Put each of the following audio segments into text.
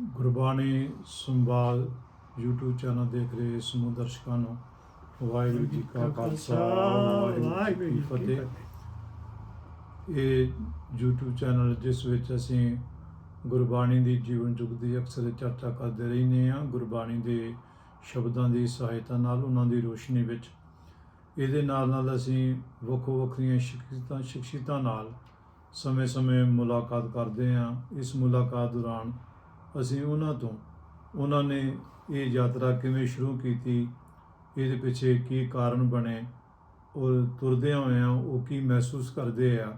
ਗੁਰਬਾਣੀ ਸੰਵਾਦ YouTube channel ਦੇਖ ਰਹੇ ਸਮੂਹ ਦਰਸ਼ਕਾਂ ਨੂੰ। ਵਾਹਿਗੁਰੂ ਜੀ ਕਾ ਖਾਲਸਾ ਵਾਹਿਗੁਰੂ ਜੀ ਕੀ ਫਤਿਹ। ਇਹ YouTube ਚੈਨਲ ਜਿਸ ਵਿੱਚ ਅਸੀਂ ਗੁਰਬਾਣੀ ਦੀ ਜੀਵਨ ਯੁੱਗ ਦੀ ਅਕਸਰ ਚਰਚਾ ਕਰਦੇ ਰਹਿੰਦੇ ਹਾਂ ਗੁਰਬਾਣੀ ਦੇ ਸ਼ਬਦਾਂ ਦੀ ਸਹਾਇਤਾ ਨਾਲ ਉਹਨਾਂ ਦੀ ਰੋਸ਼ਨੀ ਵਿੱਚ। ਇਹਦੇ ਨਾਲ ਨਾਲ ਅਸੀਂ ਵੱਖੋ ਵੱਖਰੀਆਂ ਸ਼ਖਸੀਅਤਾਂ ਸ਼ਖਸੀਅਤਾਂ ਨਾਲ ਸਮੇਂ-ਸਮੇਂ ਮੁਲਾਕਾਤ ਕਰਦੇ ਹਾਂ। ਇਸ ਮੁਲਾਕਾਤ ਦੌਰਾਨ ਅਸੀਂ ਉਹਨਾਂ ਤੋਂ, ਉਹਨਾਂ ਨੇ ਇਹ ਯਾਤਰਾ ਕਿਵੇਂ ਸ਼ੁਰੂ ਕੀਤੀ, ਇਹਦੇ ਪਿੱਛੇ ਕੀ ਕਾਰਨ ਬਣੇ, ਔਰ ਤੁਰਦਿਆਂ ਹੋਇਆਂ ਉਹ ਕੀ ਮਹਿਸੂਸ ਕਰਦੇ ਆ।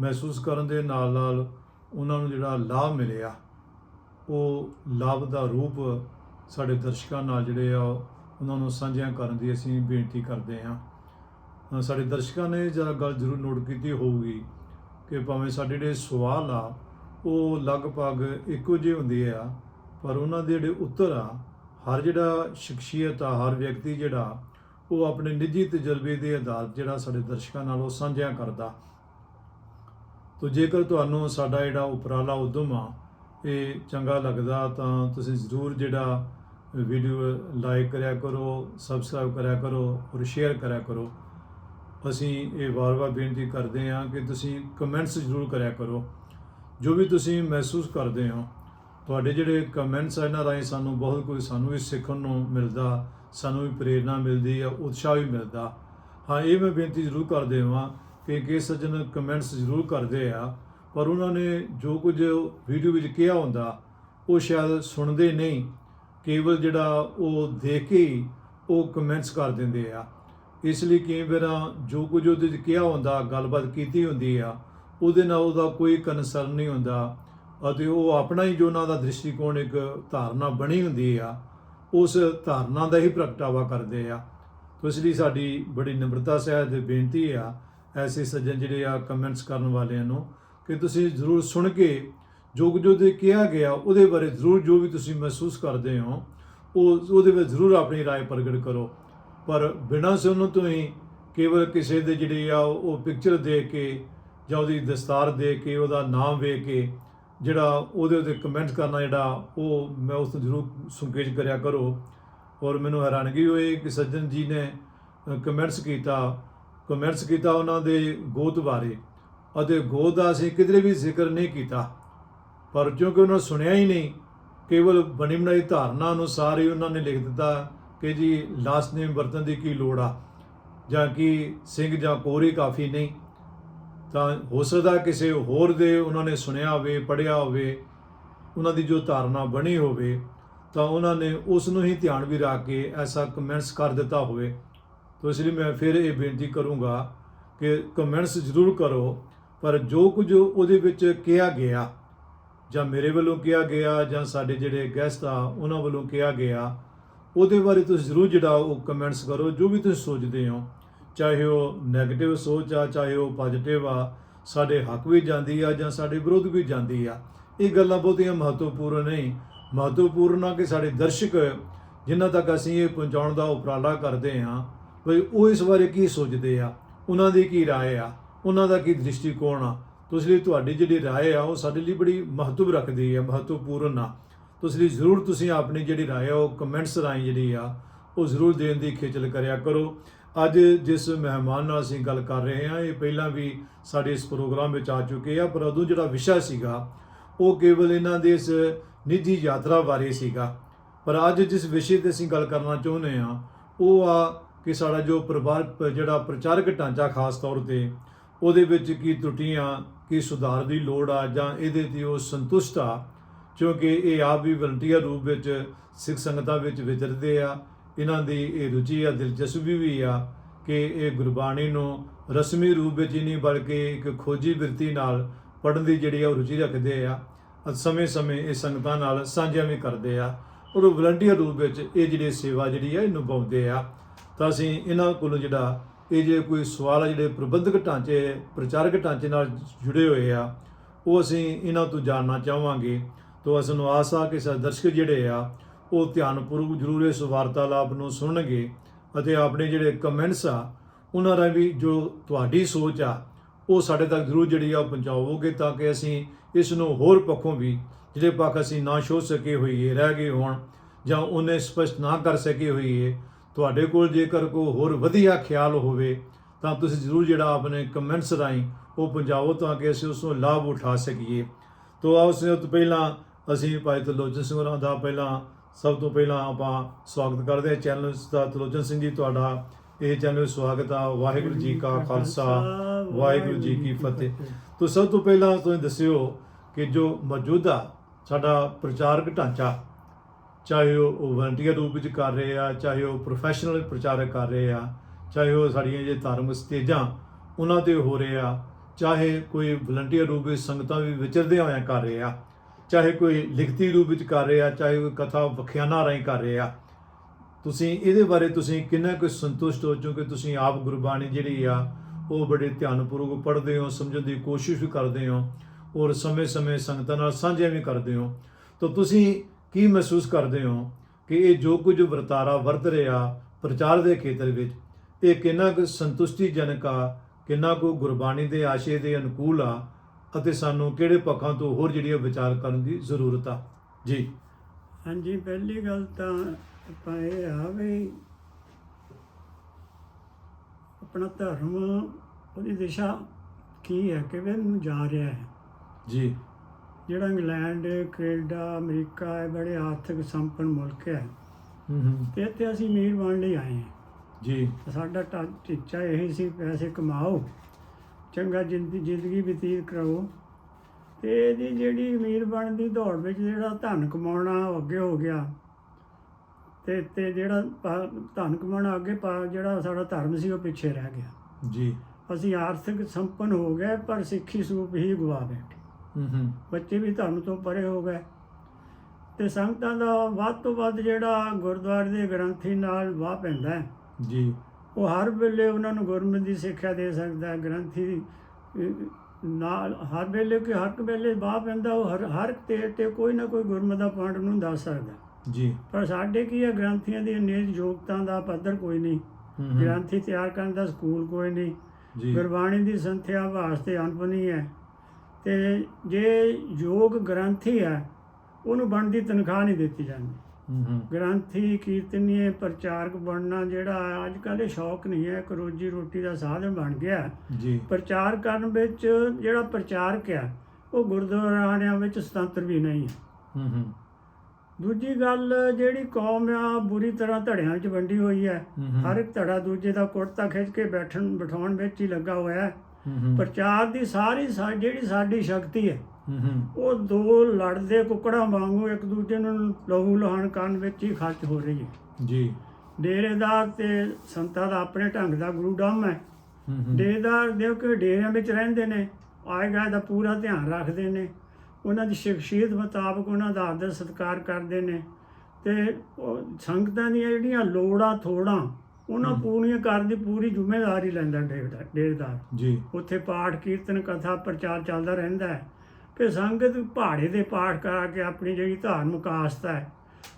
ਮਹਿਸੂਸ ਕਰਨ ਦੇ ਨਾਲ ਨਾਲ ਉਹਨਾਂ ਨੂੰ ਜਿਹੜਾ ਲਾਭ ਮਿਲਿਆ, ਉਹ ਲਾਭ ਦਾ ਰੂਪ ਸਾਡੇ ਦਰਸ਼ਕਾਂ ਨਾਲ ਜਿਹੜੇ ਆ, ਉਹਨਾਂ ਨੂੰ ਸਾਂਝਿਆ ਕਰਨ ਦੀ ਅਸੀਂ ਬੇਨਤੀ ਕਰਦੇ ਹਾਂ। ਸਾਡੇ ਦਰਸ਼ਕਾਂ ਨੇ ਜਰਾ ਗੱਲ ਜ਼ਰੂਰ ਨੋਟ ਕੀਤੀ ਹੋਊਗੀ ਕਿ ਭਾਵੇਂ ਸਾਡੇ ਜਿਹੜੇ ਸਵਾਲ ਆ ਉਹ ਲਗਭਗ ਇੱਕੋ ਜਿਹੇ ਹੁੰਦੇ ਆ, ਪਰ ਉਹਨਾਂ ਦੇ ਜਿਹੜੇ ਉੱਤਰ ਆ, ਹਰ ਜਿਹੜਾ ਸ਼ਖਸੀਅਤ ਆ, ਹਰ ਵਿਅਕਤੀ ਜਿਹੜਾ, ਉਹ ਆਪਣੇ ਨਿੱਜੀ ਤਜਰਬੇ ਦੇ ਆਧਾਰ ਜਿਹੜਾ ਸਾਡੇ ਦਰਸ਼ਕਾਂ ਨਾਲ ਉਹ ਸਾਂਝਿਆ ਕਰਦਾ। ਤੋ ਜੇਕਰ ਤੁਹਾਨੂੰ ਸਾਡਾ ਜਿਹੜਾ ਉਪਰਾਲਾ ਉਦਮ ਆ, ਇਹ ਚੰਗਾ ਲੱਗਦਾ ਤਾਂ ਤੁਸੀਂ ਜ਼ਰੂਰ ਜਿਹੜਾ ਵੀਡੀਓ ਲਾਈਕ ਕਰਿਆ ਕਰੋ, ਸਬਸਕ੍ਰਾਈਬ ਕਰਿਆ ਕਰੋ ਔਰ ਸ਼ੇਅਰ ਕਰਿਆ ਕਰੋ। ਅਸੀਂ ਇਹ ਵਾਰ-ਵਾਰ ਬੇਨਤੀ ਕਰਦੇ ਹਾਂ ਕਿ ਤੁਸੀਂ ਕਮੈਂਟਸ ਜ਼ਰੂਰ ਕਰਿਆ ਕਰੋ। ਜੋ ਵੀ ਤੁਸੀਂ ਮਹਿਸੂਸ ਕਰਦੇ ਹੋ, ਤੁਹਾਡੇ ਜਿਹੜੇ ਕਮੈਂਟਸ ਆ ਇਹਨਾਂ ਰਾਹੀਂ ਸਾਨੂੰ ਬਹੁਤ ਕੁਝ, ਸਾਨੂੰ ਵੀ ਸਿੱਖਣ ਨੂੰ ਮਿਲਦਾ, ਸਾਨੂੰ ਵੀ ਪ੍ਰੇਰਣਾ ਮਿਲਦੀ ਆ, ਉਤਸ਼ਾਹ ਵੀ ਮਿਲਦਾ। ਹਾਂ, ਇਹ ਮੈਂ ਬੇਨਤੀ ਜ਼ਰੂਰ ਕਰਦੇ ਹਾਂ ਕਿ ਕਿ ਸੱਜਣ ਕਮੈਂਟਸ ਜ਼ਰੂਰ ਕਰਦੇ ਆ, ਪਰ ਉਹਨਾਂ ਨੇ ਜੋ ਕੁਝ ਵੀਡੀਓ ਵਿੱਚ ਕਿਹਾ ਹੁੰਦਾ, ਉਹ ਸ਼ਾਇਦ ਸੁਣਦੇ ਨਹੀਂ। ਕੇਵਲ ਜਿਹੜਾ ਉਹ ਦੇਖ ਕੇ ਹੀ ਉਹ ਕਮੈਂਟਸ ਕਰ ਦਿੰਦੇ ਆ। ਇਸ ਲਈ ਕਈ ਵਾਰ ਜੋ ਕੁਝ ਉਹਦੇ ਵਿੱਚ ਕਿਹਾ ਹੁੰਦਾ, ਗੱਲਬਾਤ ਕੀਤੀ ਹੁੰਦੀ ਆ ਉਹਦੇ ਨਾਲ ਉਹਦਾ ਕੋਈ ਕਨਸਰਨ ਨਹੀਂ ਹੁੰਦਾ ਅਤੇ ਉਹ ਆਪਣਾ ਹੀ ਜੋ ਉਹਨਾਂ ਦਾ ਦ੍ਰਿਸ਼ਟੀਕੋਣ ਇੱਕ ਧਾਰਨਾ ਬਣੀ ਹੁੰਦੀ ਆ ਉਸ ਧਾਰਨਾ ਦਾ ਹੀ ਪ੍ਰਗਟਾਵਾ ਕਰਦੇ ਆ ਤੋ ਇਸ ਲਈ ਸਾਡੀ ਬੜੀ ਨਿਮਰਤਾ ਸਹਿਤ ਬੇਨਤੀ ਆ ਐਸੇ ਸੱਜਣ ਜਿਹੜੇ ਆ ਕਮੈਂਟਸ ਕਰਨ ਵਾਲਿਆਂ ਨੂੰ ਕਿ ਤੁਸੀਂ ਜ਼ਰੂਰ ਸੁਣ ਕੇ ਜੋ ਕੁਝ ਉਹਦੇ ਕਿਹਾ ਗਿਆ ਉਹਦੇ ਬਾਰੇ ਜ਼ਰੂਰ ਜੋ ਵੀ ਤੁਸੀਂ ਮਹਿਸੂਸ ਕਰਦੇ ਹੋ ਉਹ ਉਹਦੇ ਵਿੱਚ ਜ਼ਰੂਰ ਆਪਣੀ رائے ਪ੍ਰਗਟ ਕਰੋ ਪਰ ਬਿਨਾਂ ਸੁਣਨ ਤੋਂ ਹੀ ਕੇਵਲ ਕਿਸੇ ਦੇ ਜਿਹੜੇ ਆ ਉਹ ਪਿਕਚਰ ਦੇਖ ਕੇ ਜਾਂ ਉਹਦੀ ਦਸਤਾਰ ਦੇ ਕੇ, ਉਹਦਾ ਨਾਮ ਵੇਖ ਕੇ, ਜਿਹੜਾ ਉਹਦੇ ਉੱਤੇ ਕਮੈਂਟ ਕਰਨਾ ਜਿਹੜਾ, ਉਹ ਮੈਂ ਉਸ ਨੂੰ ਜ਼ਰੂਰ ਸੰਕੇਤ ਕਰਿਆ ਕਰੋ। ਔਰ ਮੈਨੂੰ ਹੈਰਾਨਗੀ ਹੋਈ ਕਿ ਸੱਜਣ ਜੀ ਨੇ ਕਮੈਂਟਸ ਕੀਤਾ। ਕਮੈਂਟਸ ਕੀਤਾ ਉਹਨਾਂ ਦੇ ਗੋਤ ਬਾਰੇ। ਅਤੇ ਗੋਤ ਦਾ ਅਸੀਂ ਕਿਧਰੇ ਵੀ ਜ਼ਿਕਰ ਨਹੀਂ ਕੀਤਾ। ਪਰ ਕਿਉਂਕਿ ਉਹਨਾਂ ਸੁਣਿਆ ਹੀ ਨਹੀਂ, ਕੇਵਲ ਬਣੀ ਬਣਾਈ ਧਾਰਨਾ ਅਨੁਸਾਰ ਹੀ ਉਹਨਾਂ ਨੇ ਲਿਖ ਦਿੱਤਾ ਕਿ ਜੀ ਲਾਸਟ ਨੇਮ ਵਰਤਨ ਦੀ ਕੀ ਲੋੜ ਆ? ਜਾਂ ਕਿ ਸਿੰਘ ਜਾਂ ਕੋਰੀ ਕਾਫੀ ਨਹੀਂ? ਤਾਂ ਹੋ ਸਕਦਾ ਕਿਸੇ ਹੋਰ ਦੇ ਉਹਨਾਂ ਨੇ ਸੁਣਿਆ ਹੋਵੇ ਪੜਿਆ ਹੋਵੇ, ਉਹਨਾਂ ਦੀ ਜੋ ਧਾਰਨਾ ਬਣੀ ਹੋਵੇ, ਤਾਂ ਉਹਨਾਂ ਨੇ ਉਸ ਨੂੰ ਹੀ ਧਿਆਨ ਵੀ ਰੱਖ ਕੇ ਐਸਾ ਕਮੈਂਟਸ ਕਰ ਦਿੱਤਾ ਹੋਵੇ। ਤਾਂ ਇਸ ਲਈ ਮੈਂ ਫਿਰ ਇਹ ਬੇਨਤੀ ਕਰੂੰਗਾ ਕਿ ਕਮੈਂਟਸ ਜ਼ਰੂਰ ਕਰੋ, ਪਰ ਜੋ ਕੁਝ ਉਹਦੇ ਵਿੱਚ ਕਿਹਾ ਗਿਆ, ਜਾਂ ਮੇਰੇ ਵੱਲੋਂ ਕਿਹਾ ਗਿਆ, ਜਾਂ ਸਾਡੇ ਜਿਹੜੇ ਗੈਸਟ ਆ, ਉਹਨਾਂ ਵੱਲੋਂ ਕਿਹਾ ਗਿਆ, ਉਹਦੇ ਬਾਰੇ ਤੁਸੀਂ ਜ਼ਰੂਰ ਜਿਹੜਾ ਉਹ ਕਮੈਂਟਸ ਕਰੋ, ਜੋ ਵੀ ਤੁਸੀਂ ਸੋਚਦੇ ਹੋ। ਚਾਹੇ ਉਹ ਨੈਗੇਟਿਵ ਸੋਚ ਆ, ਚਾਹੇ ਉਹ ਪੋਜ਼ਿਟਿਵ ਆ, ਸਾਡੇ ਹੱਕ ਵੀ ਜਾਂਦੀ ਆ ਜਾਂ ਸਾਡੇ ਵਿਰੋਧ ਵੀ ਜਾਂਦੀ ਆ। ਇਹ ਗੱਲਾਂ ਬਹੁਤੀਆਂ ਮਹੱਤਵਪੂਰਨ ਨਹੀਂ ਮਹੱਤਵਪੂਰਨ ਆ ਕਿ ਸਾਡੇ ਦਰਸ਼ਕ ਜਿਨ੍ਹਾਂ ਤੱਕ ਅਸੀਂ ਇਹ ਪਹੁੰਚਾਉਣ ਦਾ ਉਪਰਾਲਾ ਕਰਦੇ ਆ ਵੀ ਉਹ ਇਸ ਬਾਰੇ ਕੀ ਸੋਚਦੇ ਆ? ਉਹਨਾਂ ਦੀ ਕੀ رائے ਆ? ਉਹਨਾਂ ਦਾ ਕੀ ਦ੍ਰਿਸ਼ਟੀਕੋਣ ਆ? ਇਸ ਲਈ ਤੁਹਾਡੀ ਜਿਹੜੀ رائے ਆ, ਉਹ ਸਾਡੇ ਲਈ ਬੜੀ ਮਹੱਤਵ ਰੱਖਦੀ ਆ, ਮਹੱਤਵਪੂਰਨ ਆ। ਇਸ ਲਈ ਜ਼ਰੂਰ ਤੁਸੀਂ ਆਪਣੀ ਜਿਹੜੀ رائے ਆ, ਉਹ ਕਮੈਂਟਸ ਰਾਹੀਂ ਜਿਹੜੀ ਆ, ਉਹ ਜ਼ਰੂਰ ਦੇਣ ਦੀ ਖੇਚਲ ਕਰਿਆ ਕਰੋ। ਅੱਜ ਜਿਸ ਮਹਿਮਾਨ ਨਾਲ ਅਸੀਂ ਗੱਲ ਕਰ ਰਹੇ ਹਾਂ, ਇਹ ਪਹਿਲਾਂ ਵੀ ਸਾਡੇ ਇਸ ਪ੍ਰੋਗਰਾਮ ਵਿੱਚ ਆ ਚੁੱਕੇ ਆ, ਪਰ ਉਦੋਂ ਜਿਹੜਾ ਵਿਸ਼ਾ ਸੀਗਾ, ਉਹ ਕੇਵਲ ਇਹਨਾਂ ਦੇ ਇਸ ਨਿੱਜੀ ਯਾਤਰਾ ਬਾਰੇ ਸੀਗਾ। ਪਰ ਅੱਜ ਜਿਸ ਵਿਸ਼ੇ ਤੇ ਅਸੀਂ ਗੱਲ ਕਰਨਾ ਚਾਹੁੰਦੇ ਹਾਂ, ਉਹ ਆ ਕਿ ਸਾਡਾ ਜੋ ਪਰਿਵਾਰ, ਜਿਹੜਾ ਪ੍ਰਚਾਰਕ ਢਾਂਚਾ ਖਾਸ ਤੌਰ ਤੇ, ਉਹਦੇ ਵਿੱਚ ਕੀ ਤਰੁੱਟੀਆਂ, ਕੀ ਸੁਧਾਰ ਦੀ ਲੋੜ ਆ, ਜਾਂ ਇਹਦੇ ਤੇ ਉਹ ਸੰਤੁਸ਼ਟ ਆ, ਕਿਉਂਕਿ ਇਹ ਆਪ ਵੀ ਵਲੰਟੀਅਰ ਰੂਪ ਵਿੱਚ ਸਿੱਖ ਸੰਗਤਾਂ ਵਿੱਚ ਵਿਚਰਦੇ ਆ ਇਹਨਾਂ ਦੀ ਇਹ ਰੁਚੀ ਆ, ਦਿਲਚਸਪੀ ਵੀ ਆ ਕਿ ਇਹ ਗੁਰਬਾਣੀ ਨੂੰ ਰਸਮੀ ਰੂਪ ਵਿੱਚ ਹੀ ਨਹੀਂ ਬਲਕਿ ਇੱਕ ਖੋਜੀ ਬਿਰਤੀ ਨਾਲ ਪੜ੍ਹਨ ਦੀ ਜਿਹੜੀ ਆ ਉਹ ਰੁਚੀ ਰੱਖਦੇ ਆ। ਸਮੇਂ-ਸਮੇਂ ਇਹ ਸੰਗਤਾਂ ਨਾਲ ਸਾਂਝਾ ਵੀ ਕਰਦੇ ਆ। ਔਰ ਵਲੰਟੀਅਰ ਰੂਪ ਵਿੱਚ ਇਹ ਜਿਹੜੀ ਸੇਵਾ ਜਿਹੜੀ ਆ, ਇਹ ਨਿਭਾਉਂਦੇ ਆ। ਤਾਂ ਅਸੀਂ ਇਹਨਾਂ ਕੋਲੋਂ ਜਿਹੜਾ ਇਹ ਜੇ ਕੋਈ ਸਵਾਲ ਆ, ਜਿਹੜੇ ਪ੍ਰਬੰਧਕ ਢਾਂਚੇ, ਪ੍ਰਚਾਰਕ ਢਾਂਚੇ ਨਾਲ ਜੁੜੇ ਹੋਏ ਆ, ਉਹ ਅਸੀਂ ਇਹਨਾਂ ਤੋਂ ਜਾਣਨਾ ਚਾਹਾਂਗੇ। ਤੋਂ ਅਸਾਂ ਨੂੰ ਆਸ ਆ ਕਿ ਸਾਡੇ ਦਰਸ਼ਕ ਜਿਹੜੇ ਆ ਉਹ ਧਿਆਨਪੂਰਵਕ ਜ਼ਰੂਰ ਇਸ ਵਾਰਤਾਲਾਪ ਨੂੰ ਸੁਣਨਗੇ ਅਤੇ ਆਪਣੇ ਜਿਹੜੇ ਕਮੈਂਟਸ ਆ, ਉਹਨਾਂ ਰਾਹੀਂ ਵੀ ਜੋ ਤੁਹਾਡੀ ਸੋਚ ਆ, ਉਹ ਸਾਡੇ ਤੱਕ ਜ਼ਰੂਰ ਜਿਹੜੀ ਆ ਉਹ ਪਹੁੰਚਾਓਗੇ ਤਾਂ ਕਿ ਅਸੀਂ ਇਸ ਨੂੰ ਹੋਰ ਪੱਖੋਂ ਵੀ ਜਿਹੜੇ ਪੱਖ ਅਸੀਂ ਨਾ ਛੋਹ ਸਕੇ ਹੋਈਏ, ਰਹਿ ਗਏ ਹੋਣ ਜਾਂ ਉਹਨੇ ਸਪਸ਼ਟ ਨਾ ਕਰ ਸਕੇ ਹੋਈਏ, ਤੁਹਾਡੇ ਕੋਲ ਜੇਕਰ ਕੋਈ ਹੋਰ ਵਧੀਆ ਖਿਆਲ ਹੋਵੇ ਤਾਂ ਤੁਸੀਂ ਜ਼ਰੂਰ ਜਿਹੜਾ ਆਪਣੇ ਕਮੈਂਟਸ ਰਾਹੀਂ ਉਹ ਪਹੁੰਚਾਓ ਤਾਂ ਕਿ ਅਸੀਂ ਉਸ ਨੂੰ ਲਾਭ ਉਠਾ ਸਕੀਏ। ਤੋ ਆਓ ਉਸ ਤੋਂ ਪਹਿਲਾਂ ਅਸੀਂ ਭਾਈ ਤਲੋਚਨ ਸਿੰਘ ਹੋਰਾਂ ਦਾ ਪਹਿਲਾਂ ਸਭ ਤੋਂ ਪਹਿਲਾਂ ਆਪਾਂ ਸਵਾਗਤ ਕਰਦੇ ਹਾਂ ਚੈਨਲ ਦਾ ਤਲੋਚਨ ਸਿੰਘ ਜੀ, ਤੁਹਾਡਾ ਇਹ ਚੈਨਲ ਵਿੱਚ ਸਵਾਗਤ ਆ। ਵਾਹਿਗੁਰੂ ਜੀ ਕਾ ਖਾਲਸਾ, ਵਾਹਿਗੁਰੂ ਜੀ ਕੀ ਫਤਿਹ। ਤੋ ਸਭ ਤੋਂ ਪਹਿਲਾਂ ਤੁਸੀਂ ਦੱਸਿਓ ਕਿ ਜੋ ਮੌਜੂਦਾ ਸਾਡਾ ਪ੍ਰਚਾਰਕ ਢਾਂਚਾ, ਚਾਹੇ ਉਹ ਵਲੰਟੀਅਰ ਰੂਪ ਵਿੱਚ ਕਰ ਰਹੇ ਆ, ਚਾਹੇ ਉਹ ਪ੍ਰੋਫੈਸ਼ਨਲ ਪ੍ਰਚਾਰਕ ਕਰ ਰਹੇ ਆ, ਚਾਹੇ ਉਹ ਸਾਡੀਆਂ ਜੇ ਧਾਰਮਿਕ ਸਟੇਜਾਂ, ਉਹਨਾਂ ਤੇ ਹੋ ਰਹੇ ਆ, ਚਾਹੇ ਕੋਈ ਵਲੰਟੀਅਰ ਰੂਪ ਵਿੱਚ ਸੰਗਤਾਂ ਵੀ ਵਿਚਰਦੇ ਹੋਇਆ ਕਰ ਰਹੇ ਆ ਚਾਹੇ ਕੋਈ ਲਿਖਤੀ ਰੂਪ ਵਿੱਚ ਕਰ ਰਿਹਾ, ਚਾਹੇ ਕੋਈ ਕਥਾ ਵਖਿਆਨਾ ਰਾਹੀਂ ਕਰ ਰਹੇ। ਆ ਤੁਸੀਂ ਇਹਦੇ ਬਾਰੇ ਤੁਸੀਂ ਕਿੰਨਾ ਕੁ ਸੰਤੁਸ਼ਟ ਹੋ ਚੁੱਕੇ ਤੁਸੀਂ ਆਪ ਗੁਰਬਾਣੀ ਜਿਹੜੀ ਆ, ਉਹ ਬੜੇ ਧਿਆਨਪੂਰਵਕ ਪੜ੍ਹਦੇ ਹੋ, ਸਮਝਣ ਦੀ ਕੋਸ਼ਿਸ਼ ਵੀ ਕਰਦੇ ਹੋ ਔਰ ਸਮੇਂ-ਸਮੇਂ ਸੰਗਤਾਂ ਨਾਲ ਸਾਂਝਿਆ ਵੀ ਕਰਦੇ ਹੋ। ਤਾਂ ਤੁਸੀਂ ਕੀ ਮਹਿਸੂਸ ਕਰਦੇ ਹੋ ਕਿ ਇਹ ਜੋ ਕੁਝ ਵਰਤਾਰਾ ਵਰਤ ਰਿਹਾ ਪ੍ਰਚਾਰ ਦੇ ਖੇਤਰ ਵਿੱਚ, ਇਹ ਕਿੰਨਾ ਕੁ ਸੰਤੁਸ਼ਟੀਜਨਕ ਆ, ਕਿੰਨਾ ਕੁ ਗੁਰਬਾਣੀ ਦੇ ਆਸ਼ੇ ਦੇ ਅਨੁਕੂਲ ਆ ਅਤੇ ਸਾਨੂੰ ਕਿਹੜੇ ਪੱਖਾਂ ਤੋਂ ਹੋਰ ਜਿਹੜੀਆਂ ਵਿਚਾਰ ਕਰਨ ਦੀ ਜ਼ਰੂਰਤ ਆ? ਜੀ। ਹਾਂਜੀ ਪਹਿਲੀ ਗੱਲ ਤਾਂ ਆਪਾਂ ਇਹ ਆ ਵੀ ਆਪਣਾ ਧਰਮ ਉਹਦੀ ਦਿਸ਼ਾ ਕੀ ਹੈ? ਕਿਵੇਂ ਨੂੰ ਜਾ ਰਿਹਾ ਹੈ? ਜੀ। ਜਿਹੜਾ ਇੰਗਲੈਂਡ ਕੈਨੇਡਾ ਅਮਰੀਕਾ ਇਹ ਬੜੇ ਆਰਥਿਕ ਸੰਪੰਨ ਮੁਲਕ ਹੈ। ਹੂੰ ਹੂੰ। ਤੇ ਇੱਥੇ ਅਸੀਂ ਅਮੀਰ ਬਣਨ ਲਈ ਆਏ ਹਾਂ। ਜੀ। ਸਾਡਾ ਟੀਚਾ ਇਹ ਸੀ ਪੈਸੇ ਕਮਾਓ। ਚੰਗਾ ਜ਼ਿੰਦਗੀ ਜ਼ਿੰਦਗੀ ਬਤੀਤ ਕਰੋ ਤੇ ਇਹਦੀ ਜਿਹੜੀ ਅਮੀਰ ਬਣਨ ਦੀ ਦੌੜ ਵਿੱਚ ਜਿਹੜਾ ਧਨ ਕਮਾਉਣਾ ਅੱਗੇ ਹੋ ਗਿਆ। ਤੇ ਤੇ ਜਿਹੜਾ ਧਨ ਕਮਾਉਣਾ ਅੱਗੇ ਪਾ- ਜਿਹੜਾ ਸਾਡਾ ਧਰਮ ਸੀ ਉਹ ਪਿੱਛੇ ਰਹਿ ਗਿਆ। ਜੀ। ਅਸੀਂ ਆਰਥਿਕ ਸੰਪੰਨ ਹੋ ਗਏ ਪਰ ਸਿੱਖੀ ਸਰੂਪ ਹੀ ਗਵਾ ਬੈਠੇ। ਹੂੰ ਹੂੰ। ਬੱਚੇ ਵੀ ਧਰਮ ਤੋਂ ਪਰੇ ਹੋ ਗਏ। ਤੇ ਸੰਗਤਾਂ ਦਾ ਵੱਧ ਤੋਂ ਵੱਧ ਜਿਹੜਾ ਗੁਰਦੁਆਰੇ ਦੇ ਗ੍ਰੰਥੀ ਨਾਲ ਵਾਹ ਪੈਂਦਾ ਹੈ। ਜੀ। ਉਹ ਹਰ ਵੇਲੇ ਉਹਨਾਂ ਨੂੰ ਗੁਰਮਤਿ ਦੀ ਸਿੱਖਿਆ ਦੇ ਸਕਦਾ ਗ੍ਰੰਥੀ ਨਾਲ ਹਰ ਵੇਲੇ ਕਿ ਹਰ ਵੇਲੇ ਬਾਹ ਪੈਂਦਾ ਉਹ ਹਰ ਹਰ ਤੇ ਤੇ ਕੋਈ ਨਾ ਕੋਈ ਗੁਰਮਤਿ ਦਾ ਪੁਆਇੰਟ ਨੂੰ ਦੱਸ ਸਕਦਾ ਜੀ। ਪਰ ਸਾਡੇ ਕੀ ਹੈ ਗ੍ਰੰਥੀਆਂ ਦੀ ਨਿਜ ਯੋਗਤਾ ਦਾ ਪੱਧਰ ਕੋਈ ਨਹੀਂ। ਗ੍ਰੰਥੀ ਤਿਆਰ ਕਰਨ ਦਾ ਸਕੂਲ ਕੋਈ ਨਹੀਂ। ਜੀ। ਗੁਰਬਾਣੀ ਦੀ ਸੰਥਿਆ ਵਾਸਤੇ ਅਨੁਪ ਨਹੀਂ ਹੈ। ਤੇ ਜੇ ਯੋਗ ਗ੍ਰੰਥੀ ਹੈ ਉਹਨੂੰ ਬਣਦੀ ਤਨਖਾਹ ਨਹੀਂ ਦਿੱਤੀ ਜਾਂਦੀ। ਗ੍ਰੰਥੀ ਕੀਰਤਨੀਏ ਪ੍ਰਚਾਰਕ ਬਣਨਾ ਜਿਹੜਾ ਅੱਜ ਕੱਲ੍ਹ ਇਹ ਸ਼ੌਕ ਨਹੀਂ ਹੈ ਇੱਕ ਰੋਜੀ ਰੋਟੀ ਦਾ ਸਾਧਨ ਬਣ ਗਿਆ। ਜੀ। ਪ੍ਰਚਾਰ ਕਰਨ ਵਿੱਚ ਜਿਹੜਾ ਪ੍ਰਚਾਰਕ ਆ ਉਹ ਗੁਰਦੁਆਰਿਆਂ ਵਿੱਚ ਸੁਤੰਤਰ ਵੀ ਨਹੀਂ ਹੈ। ਹੂੰ ਹੂੰ। ਦੂਜੀ ਗੱਲ ਜਿਹੜੀ ਕੌਮ ਆ ਬੁਰੀ ਤਰ੍ਹਾਂ ਧੜਿਆਂ 'ਚ ਵੰਡੀ ਹੋਈ ਹੈ। ਹਰ ਇੱਕ ਧੜਾ ਦੂਜੇ ਦਾ ਕੁੜਤਾ ਖਿੱਚ ਕੇ ਬੈਠਣ ਬਿਠਾਉਣ ਵਿੱਚ ਹੀ ਲੱਗਾ ਹੋਇਆ ਹੈ। ਪ੍ਰਚਾਰ ਦੀ ਸਾਰੀ ਜਿਹੜੀ ਸਾਡੀ ਸ਼ਕਤੀ ਹੂੰ ਉਹ ਦੋ ਲੜਦੇ ਕੁੱਕੜਾਂ ਵਾਂਗੂ ਇੱਕ ਦੂਜੇ ਨੂੰ ਲਹੂ ਲਹਾਨ ਕਰਨ ਵਿੱਚ ਹੀ ਖਰਚ ਹੋ ਰਹੀ ਹੈ। ਜੀ। ਡੇਰੇਦਾਰ ਤੇ ਸੰਤਾਂ ਦਾ ਆਪਣੇ ਢੰਗ ਦਾ ਗੁਰੂ ਡੰਮ ਹੈ। ਡੇਰੇਦਾਰ ਦੇ ਕਿ ਡੇਰਿਆਂ ਵਿੱਚ ਰਹਿੰਦੇ ਨੇ ਆਏਗਾ ਦਾ ਪੂਰਾ ਧਿਆਨ ਰੱਖਦੇ ਨੇ। ਉਹਨਾਂ ਦੀ ਸ਼ਖਸੀਅਤ ਮੁਤਾਬਕ ਉਹਨਾਂ ਦਾ ਆਦਰ ਸਤਿਕਾਰ ਕਰਦੇ ਨੇ ਤੇ ਸੰਗਤਾਂ ਦੀਆਂ ਜਿਹੜੀਆਂ ਲੋੜਾਂ ਥੋੜਾਂ ਉਹਨਾਂ ਪੂਰੀਆਂ ਕਰਨ ਦੀ ਪੂਰੀ ਜ਼ਿੰਮੇਵਾਰੀ ਲੈਂਦਾ ਡੇਰੇਦਾਰ ਡੇਰੇਦਾਰ। ਜੀ। ਉੱਥੇ ਪਾਠ ਕੀਰਤਨ ਕਥਾ ਪ੍ਰਚਾਰ ਚੱਲਦਾ ਰਹਿੰਦਾ ਹੈ। ਕਿ ਸੰਗਤ ਪਹਾੜੇ ਦੇ ਪਾਠ ਕਰਾ ਕੇ ਆਪਣੀ ਜਿਹੜੀ ਧਾਰਮਿਕ ਆਸਥਾ ਹੈ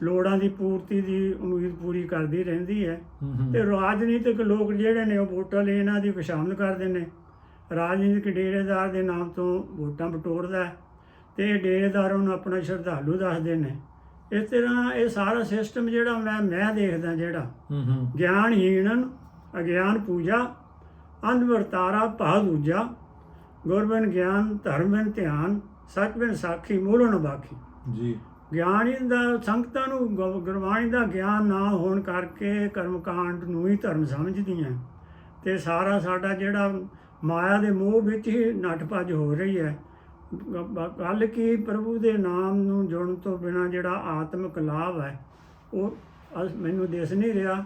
ਲੋੜਾਂ ਦੀ ਪੂਰਤੀ ਦੀ ਉਮੀਦ ਪੂਰੀ ਕਰਦੀ ਰਹਿੰਦੀ ਹੈ। ਤੇ ਰਾਜਨੀਤਿਕ ਲੋਕ ਜਿਹੜੇ ਨੇ ਉਹ ਵੋਟਾਂ ਲਈ ਇਹਨਾਂ ਦੀ ਸ਼ਾਮਲ ਕਰਦੇ ਨੇ। ਰਾਜਨੀਤਿਕ ਡੇਰੇਦਾਰ ਦੇ ਨਾਮ ਤੋਂ ਵੋਟਾਂ ਬਟੋਰਦਾ ਤੇ ਇਹ ਡੇਰੇਦਾਰ ਉਹਨੂੰ ਆਪਣਾ ਸ਼ਰਧਾਲੂ ਦੱਸਦੇ ਨੇ। ਇਸ ਤਰ੍ਹਾਂ ਇਹ ਸਾਰਾ ਸਿਸਟਮ ਜਿਹੜਾ ਮੈਂ ਮੈਂ ਦੇਖਦਾ ਜਿਹੜਾ ਗਿਆਨਹੀਣਨ ਅਗਿਆਨ ਪੂਜਾ ਅੰਧ ਵਰਤਾਰਾ ਭਾ ਦੂਜਾ ਗੁਰਬਨ ਗਿਆਨ ਧਰਮਨ ਧਿਆਨ ਸਤਬਨ ਸਾਖੀ ਮੂਲਨ ਬਾਖੀ। ਜੀ। ਗਿਆਨੀ ਦਾ ਸੰਗਤਾਂ ਨੂੰ ਗੁਰਬਾਣੀ ਦਾ ਗਿਆਨ ਨਾ ਹੋਣ ਕਰਕੇ ਕਰਮਕਾਂਡ ਨੂੰ ਹੀ ਧਰਮ ਸਮਝਦੀਆਂ ਤੇ ਸਾਰਾ ਸਾਡਾ ਜਿਹੜਾ ਮਾਇਆ ਦੇ ਮੋਹ ਵਿੱਚ ਹੀ ਨੱਠ-ਭੱਜ ਹੋ ਰਹੀ ਹੈ ਗੱਲ ਕੀ ਪ੍ਰਭੂ ਦੇ ਨਾਮ ਨੂੰ ਜੁੜਨ ਤੋਂ ਬਿਨਾ ਜਿਹੜਾ ਆਤਮਿਕ ਲਾਭ ਹੈ ਉਹ ਮੈਨੂੰ ਦਿਸ ਨਹੀਂ ਰਿਹਾ।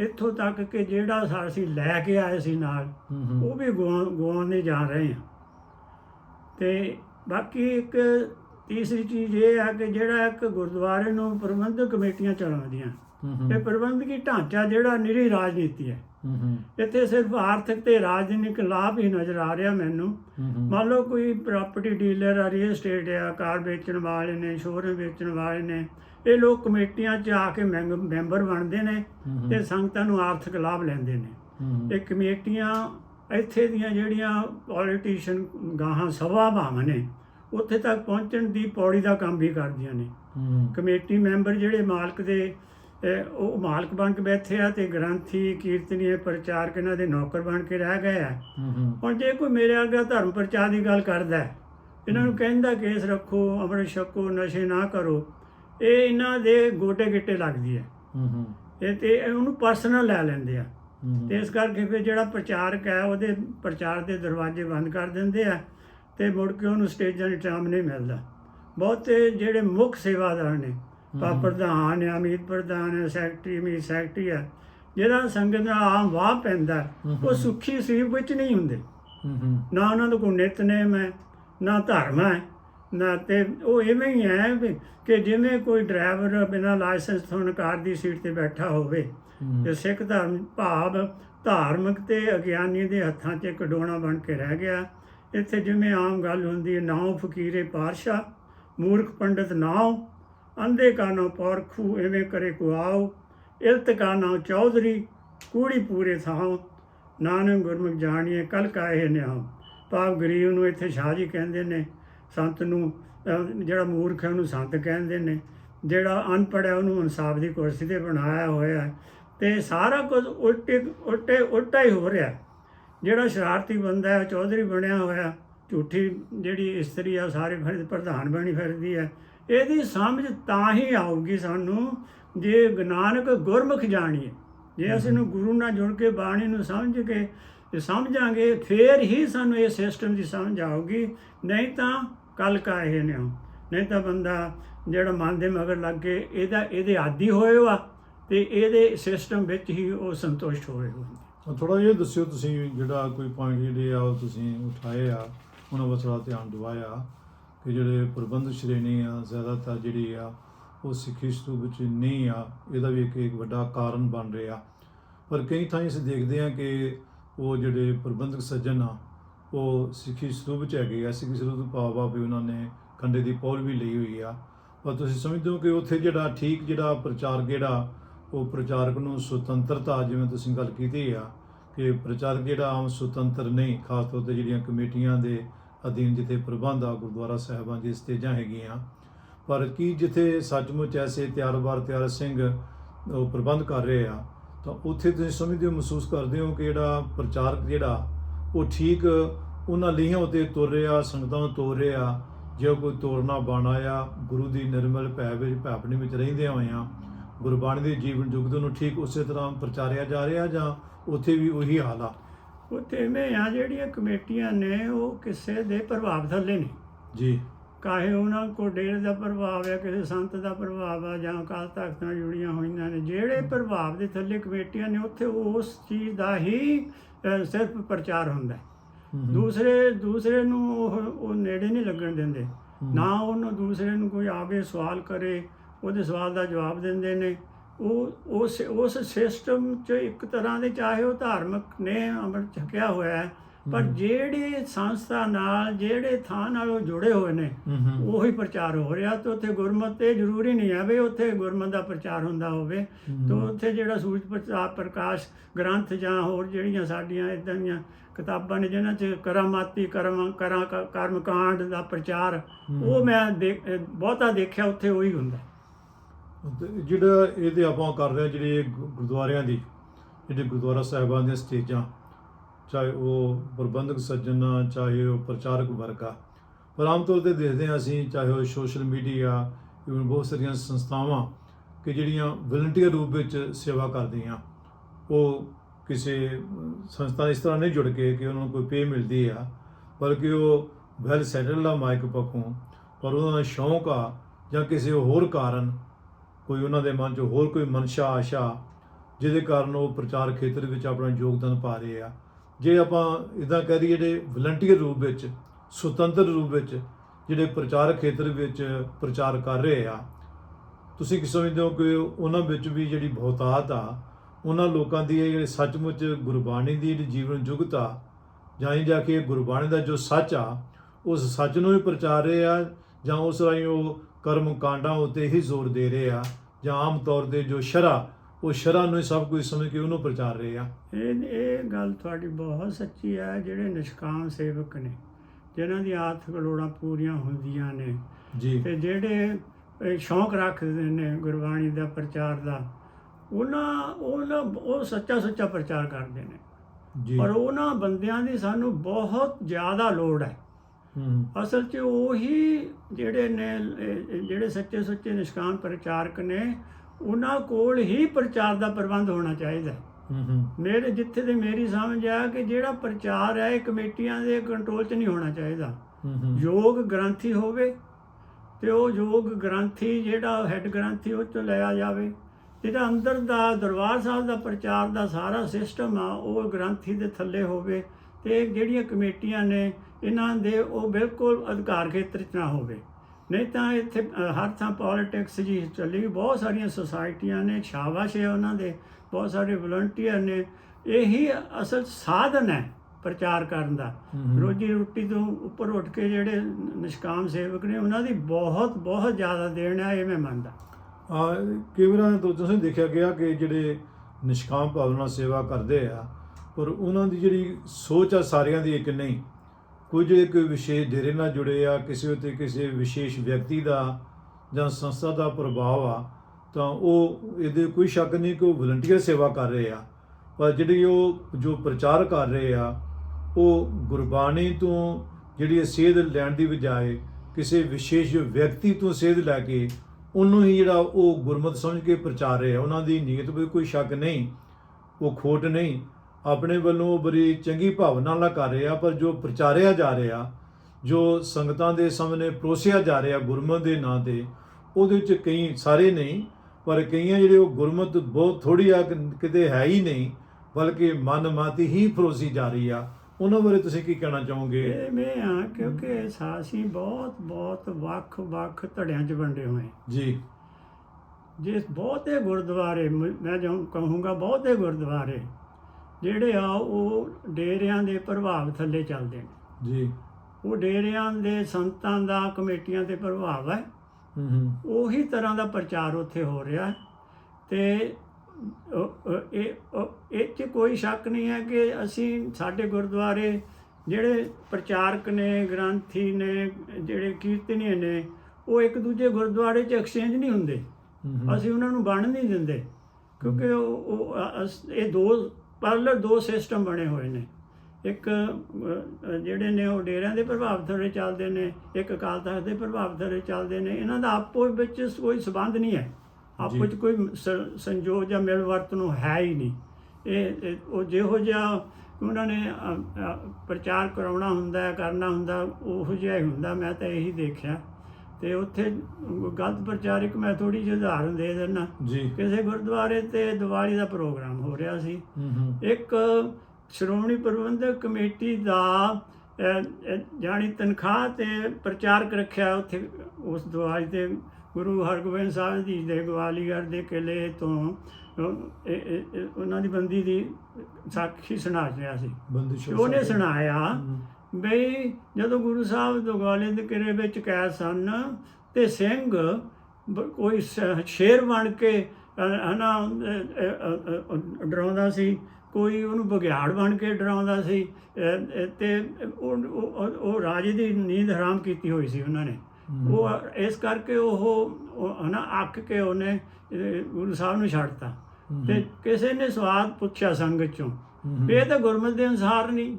ਇੱਥੋਂ ਤੱਕ ਕਿ ਜਿਹੜਾ ਅਸੀਂ ਲੈ ਕੇ ਆਏ ਸੀ ਨਾਲ ਉਹ ਵੀ ਗਵਾ- ਗਵਾਉਂਦੇ ਜਾ ਰਹੇ ਹਾਂ ਤੇ ਬਾਕੀ ਇੱਕ ਤੀਸਰੀ ਚੀਜ਼ ਇਹ ਹੈ ਕਿ ਜਿਹੜਾ ਇੱਕ ਗੁਰਦੁਆਰੇ ਨੂੰ ਪ੍ਰਬੰਧਕ ਕਮੇਟੀਆਂ ਚਲਾਉਂਦੀਆਂ। ਇਹ ਪ੍ਰਬੰਧਕੀ ਢਾਂਚਾ ਜਿਹੜਾ ਨਿਰੀ ਰਾਜਨੀਤੀ ਹੈ। ਇੱਥੇ ਸਿਰਫ ਆਰਥਿਕ ਤੇ ਰਾਜਨੀਤਿਕ ਲਾਭ ਹੀ ਨਜ਼ਰ ਆ ਰਿਹਾ ਮੈਨੂੰ। ਮੰਨ ਲਓ ਕੋਈ ਪ੍ਰਾਪਰਟੀ ਡੀਲਰ ਆ ਰੀਅਲ ਏਸਟੇਟ ਆ ਕਾਰ ਵੇਚਣ ਵਾਲੇ ਨੇ ਸ਼ੋਰੂਮ ਵੇਚਣ ਵਾਲੇ ਨੇ। ਇਹ ਲੋਕ ਕਮੇਟੀਆਂ 'ਚ ਆ ਕੇ ਮੈਂਬ- ਮੈਂਬਰ ਬਣਦੇ ਨੇ ਤੇ ਸੰਗਤਾਂ ਨੂੰ ਆਰਥਿਕ ਲਾਭ ਲੈਂਦੇ ਨੇ। ਇਹ ਕਮੇਟੀਆਂ ਇੱਥੇ ਦੀਆਂ ਜਿਹੜੀਆਂ ਪੋਲੀਟੀਸ਼ੀਅਨ ਗਾਹਾਂ ਸਭਾਵਾਂ ਨੇ ਉੱਥੇ ਤੱਕ ਪਹੁੰਚਣ ਦੀ ਪੌੜੀ ਦਾ ਕੰਮ ਵੀ ਕਰਦੀਆਂ ਨੇ। ਕਮੇਟੀ ਮੈਂਬਰ ਜਿਹੜੇ ਮਾਲਕ ਦੇ ਉਹ ਮਾਲਕ ਬਣ ਕੇ ਬੈਠੇ ਆ ਤੇ ਗ੍ਰੰਥੀ ਕੀਰਤਨੀਏ ਪ੍ਰਚਾਰਕ ਇਹਨਾਂ ਦੇ ਨੌਕਰ ਬਣ ਕੇ ਰਹਿ ਗਏ ਆ। ਹੁਣ ਜੇ ਕੋਈ ਮੇਰੇ ਵਰਗਾ ਧਰਮ ਪ੍ਰਚਾਰ ਦੀ ਗੱਲ ਕਰਦਾ ਇਹਨਾਂ ਨੂੰ ਕਹਿੰਦਾ ਕੇਸ ਰੱਖੋ ਅੰਮ੍ਰਿਤ ਛਕੋ ਨਸ਼ੇ ਨਾ ਕਰੋ ਇਹ ਇਹਨਾਂ ਦੇ ਗੋਟੇ ਗਿੱਟੇ ਲੱਗਦੀ ਹੈ। ਹੂੰ ਇਹ ਤੇ ਉਹਨੂੰ ਪਰਸਨਲ ਲੈ ਲੈਂਦੇ ਆ। ਤੇ ਇਸ ਕਰਕੇ ਫਿਰ ਜਿਹੜਾ ਪ੍ਰਚਾਰਕ ਹੈ ਉਹਦੇ ਪ੍ਰਚਾਰ ਦੇ ਦਰਵਾਜ਼ੇ ਬੰਦ ਕਰ ਦਿੰਦੇ ਆ ਤੇ ਮੁੜ ਕੇ ਉਹਨੂੰ ਸਟੇਜਾਂ 'ਤੇ ਟਾਈਮ ਨਹੀਂ ਮਿਲਦਾ। ਬਹੁਤੇ ਜਿਹੜੇ ਮੁੱਖ ਸੇਵਾਦਾਰ ਨੇ ਪਾ ਪ੍ਰਧਾਨ ਹੈ ਅਮੀਤ ਪ੍ਰਧਾਨ ਹੈ ਸੈਕਟਰੀ ਮੀ ਸੈਕਟਰੀ ਹੈ ਜਿਹੜਾ ਸੰਗਤ ਦਾ ਆਮ ਵਾਹ ਪੈਂਦਾ ਉਹ ਸੁੱਖੀ ਸਰੀਰ ਵਿੱਚ ਨਹੀਂ ਹੁੰਦੇ। ਨਾ ਉਹਨਾਂ ਦਾ ਕੋਈ ਨਿਤਨੇਮ ਹੈ ਨਾ ਧਰਮ ਹੈ ਨਾ ਤੇ ਉਹ ਇਵੇਂ ਹੀ ਹੈ ਕਿ ਜਿਵੇਂ ਕੋਈ ਡਰਾਈਵਰ ਬਿਨਾਂ ਲਾਇਸੈਂਸ ਤੋਂ ਕਾਰ ਦੀ ਸੀਟ ਤੇ ਬੈਠਾ ਹੋਵੇ ਤੇ ਸਿੱਖ ਧਰਮ ਭਾਵ ਧਾਰਮਿਕ ਤੇ ਅਗਿਆਨੀ ਦੇ ਹੱਥਾਂ 'ਚ ਕਡੋਣਾ ਬਣ ਕੇ ਰਹਿ ਗਿਆ। ਇੱਥੇ ਜਿਵੇਂ ਆਮ ਗੱਲ ਹੁੰਦੀ ਹੈ ਨਾਉ ਫਕੀਰੇ ਪਾਰਸ਼ਾ ਮੂਰਖ ਪੰਡਤ ਨਾਉ ਅੰਧੇ ਕਾ ਨਾਉ ਪਰਖੂ ਐਵੇਂ ਕਰੇ ਕੋ ਆਓ ਇਲਤ ਕਾ ਨਾਉ ਚੌਧਰੀ ਕੂੜੀ ਪੂਰੇ ਥਾਉ ਨਾਨਕ ਗੁਰਮੁਖ ਜਾਣੀਏ ਕਲ ਕਾਏ ਨਿਆਮ ਭਾਵ ਗਰੀਬ ਨੂੰ ਇੱਥੇ ਸ਼ਾਹ ਜੀ ਕਹਿੰਦੇ ਨੇ ਸੰਤ ਨੂੰ ਜਿਹੜਾ ਮੂਰਖ ਹੈ ਉਹਨੂੰ ਸੰਤ ਕਹਿੰਦੇ ਨੇ ਜਿਹੜਾ ਅਨਪੜ੍ਹ ਹੈ ਉਹਨੂੰ ਇਨਸਾਫ ਦੀ ਕੁਰਸੀ ਤੇ ਬਣਾਇਆ ਹੋਇਆ ਹੈ। ਤੇ ਸਾਰਾ ਕੁਝ ਉਲਟੇ ਉਲਟੇ ਉਲਟਾ ਹੀ ਹੋ ਰਿਹਾ। ਜਿਹੜਾ ਸ਼ਰਾਰਤੀ ਬੰਦਾ ਹੈ, ਚੌਧਰੀ ਬਣਿਆ ਹੋਇਆ, ਝੂਠੀ ਜਿਹੜੀ ਇਸਤਰੀ ਆ, ਸਾਰੇ ਫਿਰ ਪ੍ਰਧਾਨ ਬਣੀ ਫਿਰਦੀ ਹੈ। ਇਹਦੀ ਸਮਝ ਤਾਂ ਹੀ ਆਊਗੀ ਸਾਨੂੰ ਜੇ ਨਾਨਕ ਗੁਰਮੁਖ ਜਾਣੀਏ। ਜੇ ਅਸੀਂ ਨੂੰ ਗੁਰੂ ਨਾਲ ਜੁੜ ਕੇ ਬਾਣੀ ਨੂੰ ਸਮਝ ਕੇ ਤੇ ਸਮਝਾਂਗੇ, ਫੇਰ ਹੀ ਸਾਨੂੰ ਇਹ ਸਿਸਟਮ ਦੀ ਸਮਝ ਆਊਗੀ। ਨਹੀਂ ਤਾਂ ਕੱਲ ਕਾ ਇਹ ਨੇ ਨਹੀਂ ਤਾਂ ਬੰਦਾ ਜਿਹੜਾ ਮਨ ਦੇ ਮਗਰ ਲੱਗ ਕੇ ਇਹਦਾ ਇਹਦੇ ਆਦੀ ਹੋਏ ਵਾ ਤੇ ਇਹਦੇ ਸਿਸਟਮ ਵਿੱਚ ਹੀ ਉਹ ਸੰਤੁਸ਼ਟ ਹੋਏ ਹੋਣਗੇ ਥੋੜਾ ਜਿਹਾ ਦੱਸਿਓ ਤੁਸੀਂ ਜਿਹੜਾ ਕੋਈ ਪੁਆਇੰਟ ਜਿਹੜੇ ਆ ਉਹ ਤੁਸੀਂ ਉਠਾਏ ਆ, ਉਹਨਾਂ ਵੱਲ ਥੋੜਾ ਧਿਆਨ ਦਿਵਾਇਆ ਕਿ ਜਿਹੜੇ ਪ੍ਰਬੰਧ ਸ਼੍ਰੇਣੀ ਆ, ਜ਼ਿਆਦਾਤਰ ਜਿਹੜੀ ਆ ਉਹ ਸਿੱਖੀ ਸਰੂਪ ਵਿੱਚ ਨਹੀਂ ਆ, ਇਹਦਾ ਵੀ ਇੱਕ ਇੱਕ ਵੱਡਾ ਕਾਰਨ ਬਣ ਰਿਹਾ ਪਰ ਕਈ ਥਾਈਂ ਅਸੀਂ ਦੇਖਦੇ ਆ ਕਿ ਉਹ ਜਿਹੜੇ ਪ੍ਰਬੰਧਕ ਸੱਜਣ ਆ, ਉਹ ਸਿੱਖੀ ਸਰੂਪ ਵਿੱਚ ਹੈਗੇ ਆ। ਸਿੱਖੀ ਸਰੂਪ ਤੋਂ ਭਾਵ ਆ ਵੀ ਉਹਨਾਂ ਨੇ ਖੰਡੇ ਦੀ ਪੌਲ ਵੀ ਲਈ ਹੋਈ ਆ। ਪਰ ਤੁਸੀਂ ਸਮਝਦੇ ਹੋ ਕਿ ਉੱਥੇ ਜਿਹੜਾ ਠੀਕ ਜਿਹੜਾ ਪ੍ਰਚਾਰ ਜਿਹੜਾ ਉਹ ਪ੍ਰਚਾਰਕ ਨੂੰ ਸੁਤੰਤਰਤਾ, ਜਿਵੇਂ ਤੁਸੀਂ ਗੱਲ ਕੀਤੀ ਆ, ਕਿ ਪ੍ਰਚਾਰਕ ਜਿਹੜਾ ਆਮ ਸੁਤੰਤਰ ਨਹੀਂ, ਖਾਸ ਤੌਰ ਤੇ ਜਿਹੜੀਆਂ ਕਮੇਟੀਆਂ ਦੇ ਅਧੀਨ ਜਿੱਥੇ ਪ੍ਰਬੰਧ ਆ, ਗੁਰਦੁਆਰਾ ਸਾਹਿਬਾਂ ਦੀ ਸਟੇਜਾਂ ਹੈਗੀਆਂ। ਪਰ ਕੀ ਜਿੱਥੇ ਸੱਚਮੁੱਚ ਐਸੇ ਤਿਆਰ-ਬਾਰ ਤਿਆਰ ਸਿੰਘ ਉਹ ਪ੍ਰਬੰਧ ਕਰ ਰਹੇ ਆ, ਤਾਂ ਉੱਥੇ ਤੁਸੀਂ ਸਮਝਦੇ ਹੋ, ਮਹਿਸੂਸ ਕਰਦੇ ਹੋ ਕਿ ਜਿਹੜਾ ਪ੍ਰਚਾਰਕ ਜਿਹੜਾ, ਉਹ ਠੀਕ ਉਹਨਾਂ ਲੀਹਾਂ ਉਤੇ ਤੁਰ ਰਿਹਾ, ਸੰਗਤਾਂ ਨੂੰ ਤੋਰ ਰਿਹਾ, ਜੇ ਕੋਈ ਤੋਰਨਾ ਬਾਣਾ ਆ, ਗੁਰੂ ਦੀ ਨਿਰਮਲ ਭੈ ਵਿੱਚ, ਭੈਪਣੀ ਵਿੱਚ ਰਹਿੰਦੇ ਹੋਇਆਂ ਗੁਰਬਾਣੀ ਦੇ ਜੀਵਨ ਜੁਗਤ ਨੂੰ ਠੀਕ ਉਸੇ ਤਰ੍ਹਾਂ ਪ੍ਰਚਾਰਿਆ ਜਾ ਰਿਹਾ ਜਾਂ ਉੱਥੇ ਵੀ ਉਹੀ ਹਾਲ ਆ? ਉੱਥੇ ਐਵੇਂ ਆ ਜਿਹੜੀਆਂ ਕਮੇਟੀਆਂ ਨੇ ਉਹ ਕਿਸੇ ਦੇ ਪ੍ਰਭਾਵ ਥੱਲੇ ਨੇ। ਜੀ। ਕਾਹੇ ਉਹਨਾਂ ਕੋ ਡੇਰ ਦਾ ਪ੍ਰਭਾਵ ਹੈ ਕਿਸੇ ਸੰਤ ਦਾ ਪ੍ਰਭਾਵ ਆ ਜਾਂ ਅਕਾਲ ਤਖਤ ਨਾਲ ਜੁੜੀਆਂ ਹੋਈਆਂ ਨੇ। ਜਿਹੜੇ ਪ੍ਰਭਾਵ ਦੇ ਥੱਲੇ ਕਮੇਟੀਆਂ ਨੇ ਉੱਥੇ ਉਸ ਚੀਜ਼ ਦਾ ਹੀ ਸਿਰਫ ਪ੍ਰਚਾਰ ਹੁੰਦਾ। ਹੈ ਦੂਸਰੇ ਦੂਸਰੇ ਨੂੰ ਉਹ ਉਹ ਨੇੜੇ ਨਹੀਂ ਲੱਗਣ ਦਿੰਦੇ। ਨਾ ਉਹਨੂੰ ਦੂਸਰੇ ਨੂੰ ਕੋਈ ਆਵੇ ਸਵਾਲ ਕਰੇ ਉਹਦੇ ਸਵਾਲ ਦਾ ਜਵਾਬ ਦਿੰਦੇ ਨੇ। ਉਹ ਉਸ ਉਸ ਸਿਸਟਮ 'ਚ ਇੱਕ ਤਰ੍ਹਾਂ ਦੇ ਚਾਹੇ ਉਹ ਧਾਰਮਿਕ ਨੇ ਅੰਮ੍ਰਿਤ ਛਕਿਆ ਹੋਇਆ ਹੈ ਪਰ ਜਿਹੜੇ ਸੰਸਥਾ ਨਾਲ ਜਿਹੜੇ ਥਾਂ ਨਾਲ ਉਹ ਜੁੜੇ ਹੋਏ ਨੇ ਉਹੀ ਪ੍ਰਚਾਰ ਹੋ ਰਿਹਾ ਤੇ ਉੱਥੇ ਗੁਰਮਤ ਤੇ ਜ਼ਰੂਰੀ ਨਹੀਂ ਹੈ ਵੀ ਉੱਥੇ ਗੁਰਮਤ ਦਾ ਪ੍ਰਚਾਰ ਹੁੰਦਾ ਹੋਵੇ। ਤੇ ਉੱਥੇ ਜਿਹੜਾ ਸੂਚ ਪ੍ਰਚਾਰ ਪ੍ਰਕਾਸ਼ ਗ੍ਰੰਥ ਜਾਂ ਹੋਰ ਜਿਹੜੀਆਂ ਸਾਡੀਆਂ ਇਦਾਂ ਦੀਆਂ ਕਿਤਾਬਾਂ ਨੇ ਜਿਨ੍ਹਾਂ 'ਚ ਕਰਾਮਾਤੀ ਕਰਮ ਕਰਾਂ ਕਰਮ ਕਾਂਡ ਦਾ ਪ੍ਰਚਾਰ ਉਹ ਮੈਂ ਬਹੁਤਾ ਦੇਖਿਆ ਉੱਥੇ ਉਹੀ ਹੁੰਦਾ। ਤੇ ਜਿਹੜਾ ਇਹਦੇ ਆਪਾਂ ਕਰ ਰਹੇ ਹਾਂ ਜਿਹੜੇ ਗੁਰਦੁਆਰਿਆਂ ਦੀ, ਜਿਹੜੇ ਗੁਰਦੁਆਰਾ ਸਾਹਿਬਾਂ ਦੀਆਂ ਸਟੇਜਾਂ, ਚਾਹੇ ਉਹ ਪ੍ਰਬੰਧਕ ਸੱਜਣ ਆ, ਚਾਹੇ ਉਹ ਪ੍ਰਚਾਰਕ ਵਰਗ ਆ, ਪਰ ਆਮ ਤੌਰ ਤੇ ਦੇਖਦੇ ਹਾਂ ਅਸੀਂ, ਚਾਹੇ ਉਹ ਸੋਸ਼ਲ ਮੀਡੀਆ ਇਵਨ ਬਹੁਤ ਸਾਰੀਆਂ ਸੰਸਥਾਵਾਂ ਕਿ ਜਿਹੜੀਆਂ ਵਲੰਟੀਅਰ ਰੂਪ ਵਿੱਚ ਸੇਵਾ ਕਰਦੀਆਂ, ਉਹ ਕਿਸੇ ਸੰਸਥਾ ਇਸ ਤਰ੍ਹਾਂ ਨਹੀਂ ਜੁੜ ਕੇ ਕਿ ਉਹਨਾਂ ਨੂੰ ਕੋਈ ਪੇ ਮਿਲਦੀ ਆ, ਬਲਕਿ ਉਹ ਵੈਲ ਸੈਟਲਡ ਆ ਮਾਈਕ ਪੱਖੋਂ, ਪਰ ਉਹਨਾਂ ਦਾ ਸ਼ੌਂਕ ਆ ਜਾਂ ਕਿਸੇ ਹੋਰ ਕਾਰਨ ਕੋਈ ਉਹਨਾਂ ਦੇ ਮਨ 'ਚ ਹੋਰ ਕੋਈ ਮਨਸ਼ਾ, ਆਸ਼ਾ ਜਿਹਦੇ ਕਾਰਨ ਉਹ ਪ੍ਰਚਾਰ ਖੇਤਰ ਵਿੱਚ ਆਪਣਾ ਯੋਗਦਾਨ ਪਾ ਰਹੇ ਆ। ਜੇ ਆਪਾਂ ਇਦਾਂ ਕਹਿ ਦਈਏ ਜਿਹੜੇ ਵਲੰਟੀਅਰ ਰੂਪ ਵਿੱਚ, ਸੁਤੰਤਰ ਰੂਪ ਵਿੱਚ ਜਿਹੜੇ ਪ੍ਰਚਾਰ ਖੇਤਰ ਵਿੱਚ ਪ੍ਰਚਾਰ ਕਰ ਰਹੇ ਆ, ਤੁਸੀਂ ਕੀ ਸਮਝਦੇ ਹੋ ਕਿ ਉਹਨਾਂ ਵਿੱਚ ਵੀ ਜਿਹੜੀ ਬਹੁਤਾਤ ਆ, ਉਹਨਾਂ ਲੋਕਾਂ ਦੀ ਇਹ ਜਿਹੜੇ ਸੱਚਮੁੱਚ ਗੁਰਬਾਣੀ ਦੀ ਜਿਹੜੀ ਜੀਵਨ ਜੁਗਤ ਆ, ਜਾਂ ਜਾ ਕੇ ਗੁਰਬਾਣੀ ਦਾ ਜੋ ਸੱਚ ਆ, ਉਸ ਸੱਚ ਨੂੰ ਵੀ ਪ੍ਰਚਾਰ ਰਹੇ ਆ ਜਾਂ ਉਸ ਰਾਹੀਂ ਉਹ ਕਰਮ ਕਾਂਡਾਂ ਉਤੇ ਹੀ ਜ਼ੋਰ ਦੇ ਰਹੇ ਆ। ਜਾਂ ਆਮ ਤੌਰ ਤੇ ਜੋ ਸ਼ਰਾ ਉਹ ਸ਼ਰਾ ਨੂੰ ਹੀ ਸਭ ਕੁਝ ਸਮਝ ਕੇ ਉਹਨੂੰ ਪ੍ਰਚਾਰ ਰਹੇ ਆ। ਇਹ ਇਹ ਗੱਲ ਤੁਹਾਡੀ ਬਹੁਤ ਸੱਚੀ ਹੈ ਜਿਹੜੇ ਨਿਸ਼ਕਾਮ ਸੇਵਕ ਨੇ ਜਿਨ੍ਹਾਂ ਦੀਆਂ ਆਰਥਿਕ ਲੋੜਾਂ ਪੂਰੀਆਂ ਹੁੰਦੀਆਂ ਨੇ। ਜੀ। ਤੇ ਜਿਹੜੇ ਸ਼ੌਂਕ ਰੱਖਦੇ ਨੇ ਗੁਰਬਾਣੀ ਦਾ ਪ੍ਰਚਾਰ ਦਾ ਉਹਨਾਂ ਉਹਨਾਂ ਉਹ ਸੱਚਾ ਸੁੱਚਾ ਪ੍ਰਚਾਰ ਕਰਦੇ ਨੇ। ਜੀ। ਪਰ ਉਹਨਾਂ ਬੰਦਿਆਂ ਦੀ ਸਾਨੂੰ ਬਹੁਤ ਜ਼ਿਆਦਾ ਲੋੜ ਹੈ। ਹੂੰ। ਅਸਲ 'ਚ ਉਹੀ ਜਿਹੜੇ ਨੇ ਜਿਹੜੇ ਸੱਚੇ ਸੁੱਚੇ ਨਿਸ਼ਕਾਮ ਪ੍ਰਚਾਰਕ ਨੇ ਉਹਨਾਂ ਕੋਲ ਹੀ ਪ੍ਰਚਾਰ ਦਾ ਪ੍ਰਬੰਧ ਹੋਣਾ ਚਾਹੀਦਾ ਮੇਰੇ ਜਿੱਥੇ ਤੇ ਮੇਰੀ ਸਮਝ ਆ ਕਿ ਜਿਹੜਾ ਪ੍ਰਚਾਰ ਹੈ ਇਹ ਕਮੇਟੀਆਂ ਦੇ ਕੰਟਰੋਲ 'ਚ ਨਹੀਂ ਹੋਣਾ ਚਾਹੀਦਾ। ਯੋਗ ਗ੍ਰੰਥੀ ਹੋਵੇ ਤੇ ਉਹ ਯੋਗ ਗ੍ਰੰਥੀ ਜਿਹੜਾ ਹੈੱਡ ਗ੍ਰੰਥੀ ਉਹ ਤੋਂ ਲਿਆ ਜਾਵੇ। ਜਿਹੜਾ ਅੰਦਰ ਦਾ ਦਰਬਾਰ ਸਾਹਿਬ ਦਾ ਪ੍ਰਚਾਰ ਦਾ ਸਾਰਾ ਸਿਸਟਮ ਆ ਉਹ ਗ੍ਰੰਥੀ ਦੇ ਥੱਲੇ ਹੋਵੇ ਤੇ ਜਿਹੜੀਆਂ ਕਮੇਟੀਆਂ ਨੇ ਇਹਨਾਂ ਦੇ ਉਹ ਬਿਲਕੁਲ ਅਧਿਕਾਰ ਖੇਤਰ 'ਚ ਨਾ ਹੋਵੇ। ਨਹੀਂ ਤਾਂ ਇੱਥੇ ਹਰ ਥਾਂ ਪੋਲਿਟਿਕਸ ਜੀ ਚੱਲੀ ਬਹੁਤ ਸਾਰੀਆਂ ਸੁਸਾਇਟੀਆਂ ਨੇ ਸ਼ਾਬਾਸ਼ ਹੈ ਉਹਨਾਂ ਦੇ। ਬਹੁਤ ਸਾਰੇ ਵਲੰਟੀਅਰ ਨੇ। ਇਹੀ ਅਸਲ ਸਾਧਨ ਹੈ ਪ੍ਰਚਾਰ ਕਰਨ ਦਾ। ਰੋਜੀ ਰੋਟੀ ਤੋਂ ਉੱਪਰ ਉੱਠ ਕੇ ਜਿਹੜੇ ਨਿਸ਼ਕਾਮ ਸੇਵਕ ਨੇ ਉਹਨਾਂ ਦੀ ਬਹੁਤ ਬਹੁਤ ਜ਼ਿਆਦਾ ਦੇਣ ਹੈ ਇਹ ਮੈਂ ਮੰਨਦਾ। ਆ ਕਈ ਵਾਰਾਂ ਤੋਂ ਤੁਸੀਂ ਦੇਖਿਆ ਗਿਆ ਕਿ ਜਿਹੜੇ ਨਿਸ਼ਕਾਮ ਭਾਵਨਾ ਸੇਵਾ ਕਰਦੇ ਆ ਪਰ ਉਹਨਾਂ ਦੀ ਜਿਹੜੀ ਸੋਚ ਆ ਸਾਰਿਆਂ ਦੀ ਇੱਕ ਨਹੀਂ। ਕੁਝ ਇੱਕ ਵਿਸ਼ੇਸ਼ ਡੇਰੇ ਨਾਲ ਜੁੜੇ ਆ, ਕਿਸੇ ਉਤੇ ਕਿਸੇ ਵਿਸ਼ੇਸ਼ ਵਿਅਕਤੀ ਦਾ ਜਾਂ ਸੰਸਥਾ ਦਾ ਪ੍ਰਭਾਵ ਆ, ਤਾਂ ਉਹ ਇਹਦੇ ਕੋਈ ਸ਼ੱਕ ਨਹੀਂ ਕਿ ਉਹ ਵਲੰਟੀਅਰ ਸੇਵਾ ਕਰ ਰਹੇ ਆ। ਪਰ ਜਿਹੜੀ ਉਹ ਜੋ ਪ੍ਰਚਾਰ ਕਰ ਰਹੇ ਆ, ਉਹ ਗੁਰਬਾਣੀ ਤੋਂ ਜਿਹੜੀ ਇਹ ਸੇਧ ਲੈਣ ਦੀ ਬਜਾਏ ਕਿਸੇ ਵਿਸ਼ੇਸ਼ ਵਿਅਕਤੀ ਤੋਂ ਸੇਧ ਲੈ ਕੇ ਉਹਨੂੰ ਹੀ ਜਿਹੜਾ ਉਹ ਗੁਰਮਤ ਸਮਝ ਕੇ ਪ੍ਰਚਾਰ ਰਹੇ ਆ ਉਹਨਾਂ ਦੀ ਨੀਅਤ ਵਿੱਚ ਕੋਈ ਸ਼ੱਕ ਨਹੀਂ, ਉਹ ਖੋਟ ਨਹੀਂ ਆਪਣੇ ਵੱਲੋਂ ਉਹ ਬੜੀ ਚੰਗੀ ਭਾਵਨਾ ਨਾਲ ਕਰ ਰਹੇ ਪਰ ਜੋ ਪ੍ਰਚਾਰਿਆ ਜਾ ਰਿਹਾ ਜੋ ਸੰਗਤਾਂ ਦੇ ਸਾਹਮਣੇ ਪਰੋਸਿਆ ਜਾ ਰਿਹਾ ਗੁਰਮਤ ਦੇ ਨਾਂ ਤੇ ਉਹਦੇ ਵਿੱਚ ਕਈ ਸਾਰੇ ਨਹੀਂ ਪਰ ਕਈਆਂ ਜਿਹੜੇ ਉਹ ਗੁਰਮਤ ਬਹੁਤ ਥੋੜੀ ਆ ਕਿਤੇ ਹੈ ਹੀ ਨਹੀਂ ਬਲਕਿ ਮਨ ਮਾਤੀ ਹੀ ਪਰੋਸੀ ਜਾ ਰਹੀ ਆ। ਉਹਨਾਂ ਬਾਰੇ ਤੁਸੀਂ ਕੀ ਕਹਿਣਾ ਚਾਹੋਗੇ? ਮੈਂ ਆ ਕਿਉਂਕਿ ਸਾਸੀ ਬਹੁਤ ਬਹੁਤ ਵੱਖ ਵੱਖ ਧੜਿਆਂ 'ਚ ਵੰਡੇ ਹੋਏ। ਜੀ। ਜੇ ਬਹੁਤੇ ਗੁਰਦੁਆਰੇ ਮੈਂ ਜੋ ਕਹੂੰਗਾ ਬਹੁਤੇ ਗੁਰਦੁਆਰੇ ਜਿਹੜੇ ਆ ਉਹ ਡੇਰਿਆਂ ਦੇ ਪ੍ਰਭਾਵ ਥੱਲੇ ਚੱਲਦੇ ਨੇ। ਜੀ। ਉਹ ਡੇਰਿਆਂ ਦੇ ਸੰਤਾਂ ਦਾ ਕਮੇਟੀਆਂ ਤੇ ਪ੍ਰਭਾਵ ਹੈ। ਹੂੰ ਹੂੰ। ਉਹੀ ਤਰ੍ਹਾਂ ਦਾ ਪ੍ਰਚਾਰ ਉੱਥੇ ਹੋ ਰਿਹਾ ਹੈ। ਤੇ ਇਹ ਇਹ 'ਚ ਕੋਈ ਸ਼ੱਕ ਨਹੀਂ ਹੈ ਕਿ ਅਸੀਂ ਸਾਡੇ ਗੁਰਦੁਆਰੇ ਜਿਹੜੇ ਪ੍ਰਚਾਰਕ ਨੇ ਗ੍ਰੰਥੀ ਨੇ ਜਿਹੜੇ ਕੀਰਤਨੀਏ ਨੇ ਉਹ ਇੱਕ ਦੂਜੇ ਗੁਰਦੁਆਰੇ 'ਚ ਐਕਸਚੇਂਜ ਨਹੀਂ ਹੁੰਦੇ। ਅਸੀਂ ਉਹਨਾਂ ਨੂੰ ਵੰਡ ਨਹੀਂ ਦਿੰਦੇ। ਕਿਉਂਕਿ ਉਹ ਇਹ ਦੋ ਪਾਰਲਰ ਦੋ ਸਿਸਟਮ ਬਣੇ ਹੋਏ ਨੇ। ਇੱਕ ਜਿਹੜੇ ਨੇ ਉਹ ਡੇਰਿਆਂ ਦੇ ਪ੍ਰਭਾਵ ਥੱਲੇ ਚੱਲਦੇ ਨੇ ਇੱਕ ਅਕਾਲ ਤਖਤ ਦੇ ਪ੍ਰਭਾਵ ਥੱਲੇ ਚੱਲਦੇ ਨੇ। ਇਹਨਾਂ ਦਾ ਆਪੋ ਵਿੱਚ ਕੋਈ ਸਬੰਧ ਨਹੀਂ ਹੈ। ਆਪੋ ਵਿੱਚ ਕੋਈ ਸੰਜੋਗ ਜਾਂ ਮਿਲ ਵਰਤਨ ਨੂੰ ਹੈ ਹੀ ਨਹੀਂ। ਇਹ ਉਹ ਜਿਹੋ ਜਿਹਾ ਉਹਨਾਂ ਨੇ ਪ੍ਰਚਾਰ ਕਰਾਉਣਾ ਹੁੰਦਾ ਕਰਨਾ ਹੁੰਦਾ ਉਹੋ ਜਿਹਾ ਹੀ ਹੁੰਦਾ। ਮੈਂ ਤਾਂ ਇਹੀ ਦੇਖਿਆ। ਤੇ ਉੱਥੇ ਗਲਤ ਪ੍ਰਚਾਰਕ ਮੈਂ ਥੋੜੀ ਜਿਹੀ ਉਦਾਹਰਨ ਦੇ ਦਿੰਦਾ। ਜੀ। ਕਿਸੇ ਗੁਰਦੁਆਰੇ ਤੇ ਦੀਵਾਲੀ ਦਾ ਪ੍ਰੋਗਰਾਮ ਹੋ ਰਿਹਾ ਸੀ। ਇੱਕ ਸ਼੍ਰੋਮਣੀ ਪ੍ਰਬੰਧਕ ਕਮੇਟੀ ਦਾ ਜਾਣੀ ਤਨਖਾਹ ਤੇ ਪ੍ਰਚਾਰਕ ਰੱਖਿਆ ਉੱਥੇ ਉਸ ਦੀਵਾਲੀ ਤੇ ਗੁਰੂ ਹਰਗੋਬਿੰਦ ਸਾਹਿਬ ਜੀ ਦੇ ਗਵਾਲੀਅਰ ਦੇ ਕਿਲੇ ਤੋਂ ਉਹਨਾਂ ਦੀ ਬੰਦੀ ਦੀ ਸਾਖੀ ਸੁਣਾ ਰਿਹਾ ਸੀ। ਉਹਨੇ ਸੁਣਾਇਆ ਬਈ ਜਦੋਂ ਗੁਰੂ ਸਾਹਿਬ ਦੁਗਾਲੇ ਦੇ ਕਿਲੇ ਵਿੱਚ ਕੈਦ ਸਨ ਤੇ ਸਿੰਘ ਕੋਈ ਸ਼ੇਰ ਬਣ ਕੇ ਹਨਾ ਡਰਾਉਂਦਾ ਸੀ ਕੋਈ ਉਹਨੂੰ ਬਗਿਆੜ ਬਣ ਕੇ ਡਰਾਉਂਦਾ ਸੀ ਤੇ ਉਹ ਰਾਜੇ ਦੀ ਨੀਂਦ ਹਰਾਮ ਕੀਤੀ ਹੋਈ ਸੀ ਉਹਨਾਂ ਨੇ। ਉਹ ਇਸ ਕਰਕੇ ਉਹ ਹਨਾ ਅੱਕ ਕੇ ਉਹਨੇ ਗੁਰੂ ਸਾਹਿਬ ਨੂੰ ਛੱਡਤਾ। ਤੇ ਕਿਸੇ ਨੇ ਸਵਾਲ ਪੁੱਛਿਆ ਸੰਗਤ ਚੋਂ। ਇਹ ਤਾਂ ਗੁਰਮਤਿ ਦੇ ਅਨੁਸਾਰ ਨਹੀਂ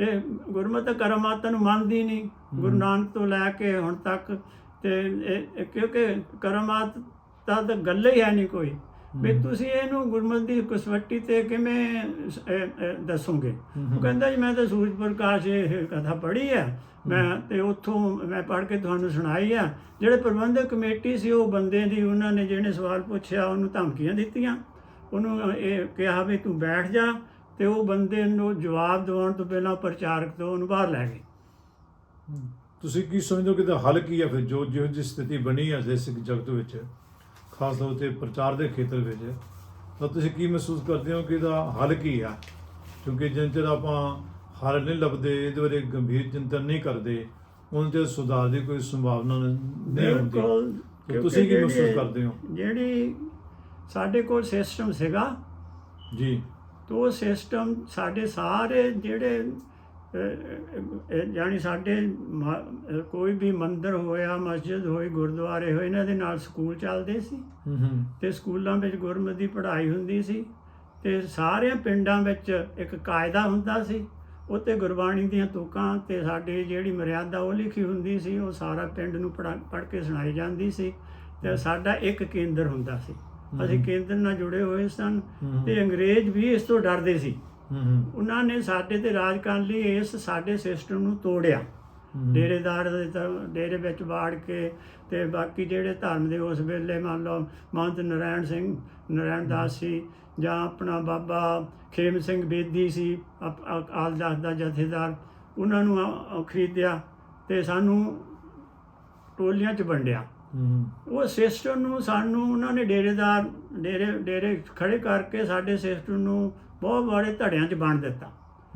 ਇਹ ਗੁਰਮਤਿ ਕਰਮਾਤਾ ਨੂੰ ਮੰਨਦੀ ਨਹੀਂ। ਗੁਰੂ ਨਾਨਕ ਤੋਂ ਲੈ ਕੇ ਹੁਣ ਤੱਕ ਤੇ ਕਿਉਂਕਿ ਕਰਮਾਤ ਤਾਂ ਗੱਲ ਹੀ ਹੈ ਨਹੀਂ ਕੋਈ। ਵੀ ਤੁਸੀਂ ਇਹਨੂੰ ਗੁਰਮਤਿ ਦੀ ਕਸਵੱਟੀ ਤੇ ਕਿਵੇਂ ਦੱਸੋਗੇ? ਉਹ ਕਹਿੰਦਾ ਜੀ ਮੈਂ ਤਾਂ ਸੂਰਜ ਪ੍ਰਕਾਸ਼ ਇਹ ਕਥਾ ਪੜ੍ਹੀ ਹੈ। ਮੈਂ ਤੇ ਉੱਥੋਂ ਮੈਂ ਪੜ੍ਹ ਕੇ ਤੁਹਾਨੂੰ ਸੁਣਾਈ ਆ। ਜਿਹੜੇ ਪ੍ਰਬੰਧਕ ਕਮੇਟੀ ਸੀ ਉਹ ਬੰਦੇ ਦੀ ਉਹਨਾਂ ਨੇ ਜਿਹਨੇ ਸਵਾਲ ਪੁੱਛਿਆ ਉਹਨੂੰ ਧਮਕੀਆਂ ਦਿੱਤੀਆਂ। ਉਹਨੂੰ ਇਹ ਕਿਹਾ ਵੀ ਤੂੰ ਬੈਠ ਜਾ। ਤੇ ਉਹ ਬੰਦੇ ਨੂੰ ਜਵਾਬ ਦਿਵਾਉਣ ਤੋਂ ਪਹਿਲਾਂ ਪ੍ਰਚਾਰਕ ਤੋਂ ਉਹਨੂੰ ਬਾਹਰ ਲੈ ਗਏ। ਤੁਸੀਂ ਕੀ ਸਮਝਦੇ ਹੋ ਕਿ ਇਹਦਾ ਹੱਲ ਕੀ ਹੈ ਫਿਰ? ਜੋ ਜਿਹੋ ਜਿਹੀ ਸਥਿਤੀ ਬਣੀ ਹੈ ਸਿੱਖ ਜਗਤ ਵਿੱਚ ਖਾਸ ਤੌਰ ਤੇ ਪ੍ਰਚਾਰ ਦੇ ਖੇਤਰ ਵਿੱਚ ਤਾਂ ਤੁਸੀਂ ਕੀ ਮਹਿਸੂਸ ਕਰਦੇ ਹੋ ਕਿ ਇਹਦਾ ਹੱਲ ਕੀ ਆ? ਕਿਉਂਕਿ ਜਿੰਨ ਚਿਰ ਆਪਾਂ ਹੱਲ ਨਹੀਂ ਲੱਭਦੇ ਇਹਦੇ ਬਾਰੇ ਗੰਭੀਰ ਚਿੰਤਨ ਨਹੀਂ ਕਰਦੇ ਉਹਨਾਂ ਚਿਰ ਸੁਧਾਰ ਦੀ ਕੋਈ ਸੰਭਾਵਨਾ ਨਹੀਂ ਹੁੰਦੀ। ਤੇ ਤੁਸੀਂ ਕੀ ਮਹਿਸੂਸ ਕਰਦੇ ਹੋ? ਜਿਹੜੀ ਸਾਡੇ ਕੋਲ ਸਿਸਟਮ ਸੀਗਾ ਜੀ। ਤੇ ਉਹ ਸਿਸਟਮ ਸਾਡੇ ਸਾਰੇ ਜਿਹੜੇ ਜਾਣੀ ਸਾਡੇ ਕੋਈ ਵੀ ਮੰਦਿਰ ਹੋਇਆ ਮਸਜਿਦ ਹੋਈ ਗੁਰਦੁਆਰੇ ਹੋਏ ਇਹਨਾਂ ਦੇ ਨਾਲ ਸਕੂਲ ਚੱਲਦੇ ਸੀ। ਤੇ ਸਕੂਲਾਂ ਵਿੱਚ ਗੁਰਮਤਿ ਦੀ ਪੜ੍ਹਾਈ ਹੁੰਦੀ ਸੀ। ਤੇ ਸਾਰੇ ਪਿੰਡਾਂ ਵਿੱਚ ਇੱਕ ਕਾਇਦਾ ਹੁੰਦਾ ਸੀ। ਉੱਤੇ ਗੁਰਬਾਣੀ ਦੀਆਂ ਤੁਕਾਂ ਤੇ ਸਾਡੀ ਜਿਹੜੀ ਮਰਿਆਦਾ ਉਹ ਲਿਖੀ ਹੁੰਦੀ ਸੀ। ਉਹ ਸਾਰਾ ਪਿੰਡ ਨੂੰ ਪੜ੍ਹ ਕੇ ਸੁਣਾਈ ਜਾਂਦੀ ਸੀ। ਤੇ ਸਾਡਾ ਇੱਕ ਕੇਂਦਰ ਹੁੰਦਾ ਸੀ। ਅਸੀਂ। ਕੇਂਦਰ ਨਾਲ ਜੁੜੇ ਹੋਏ ਸਨ। ਤੇ ਅੰਗਰੇਜ਼ ਵੀ ਇਸ ਤੋਂ ਡਰਦੇ ਸੀ ਉਹਨਾਂ ਨੇ ਸਾਡੇ ਤੇ ਰਾਜ ਕਰਨ ਲਈ ਇਸ ਸਾਡੇ ਸਿਸਟਮ ਨੂੰ ਤੋੜਿਆ। ਡੇਰੇਦਾਰ ਦੇ ਡੇਰੇ ਵਿੱਚ ਵਾੜ ਕੇ ਤੇ ਬਾਕੀ ਜਿਹੜੇ ਧਰਮ ਦੇ ਉਸ ਵੇਲੇ ਮੰਨ ਲਓ ਮਹੰਤ ਨਰਾਇਣ ਸਿੰਘ ਨਰਾਇਣ ਦਾਸ ਸੀ ਜਾਂ ਆਪਣਾ ਬਾਬਾ ਖੇਮ ਸਿੰਘ ਬੇਦੀ ਸੀ ਅਕਾਲ ਦਾਸ ਦਾ ਜਥੇਦਾਰ ਉਹਨਾਂ ਨੂੰ ਖਰੀਦਿਆ ਤੇ ਸਾਨੂੰ ਟੋਲੀਆਂ 'ਚ ਵੰਡਿਆ ਉਹ ਸਿਸਟਮ ਨੂੰ ਸਾਨੂੰ ਉਹਨਾਂ ਨੇ ਡੇਰੇਦਾਰ ਡੇਰੇ ਡੇਰੇ ਖੜੇ ਕਰਕੇ ਸਾਡੇ ਸਿਸਟਮ ਨੂੰ ਬਹੁਤ ਬੜੇ ਧੜਿਆਂ 'ਚ ਵੰਡ ਦਿੱਤਾ।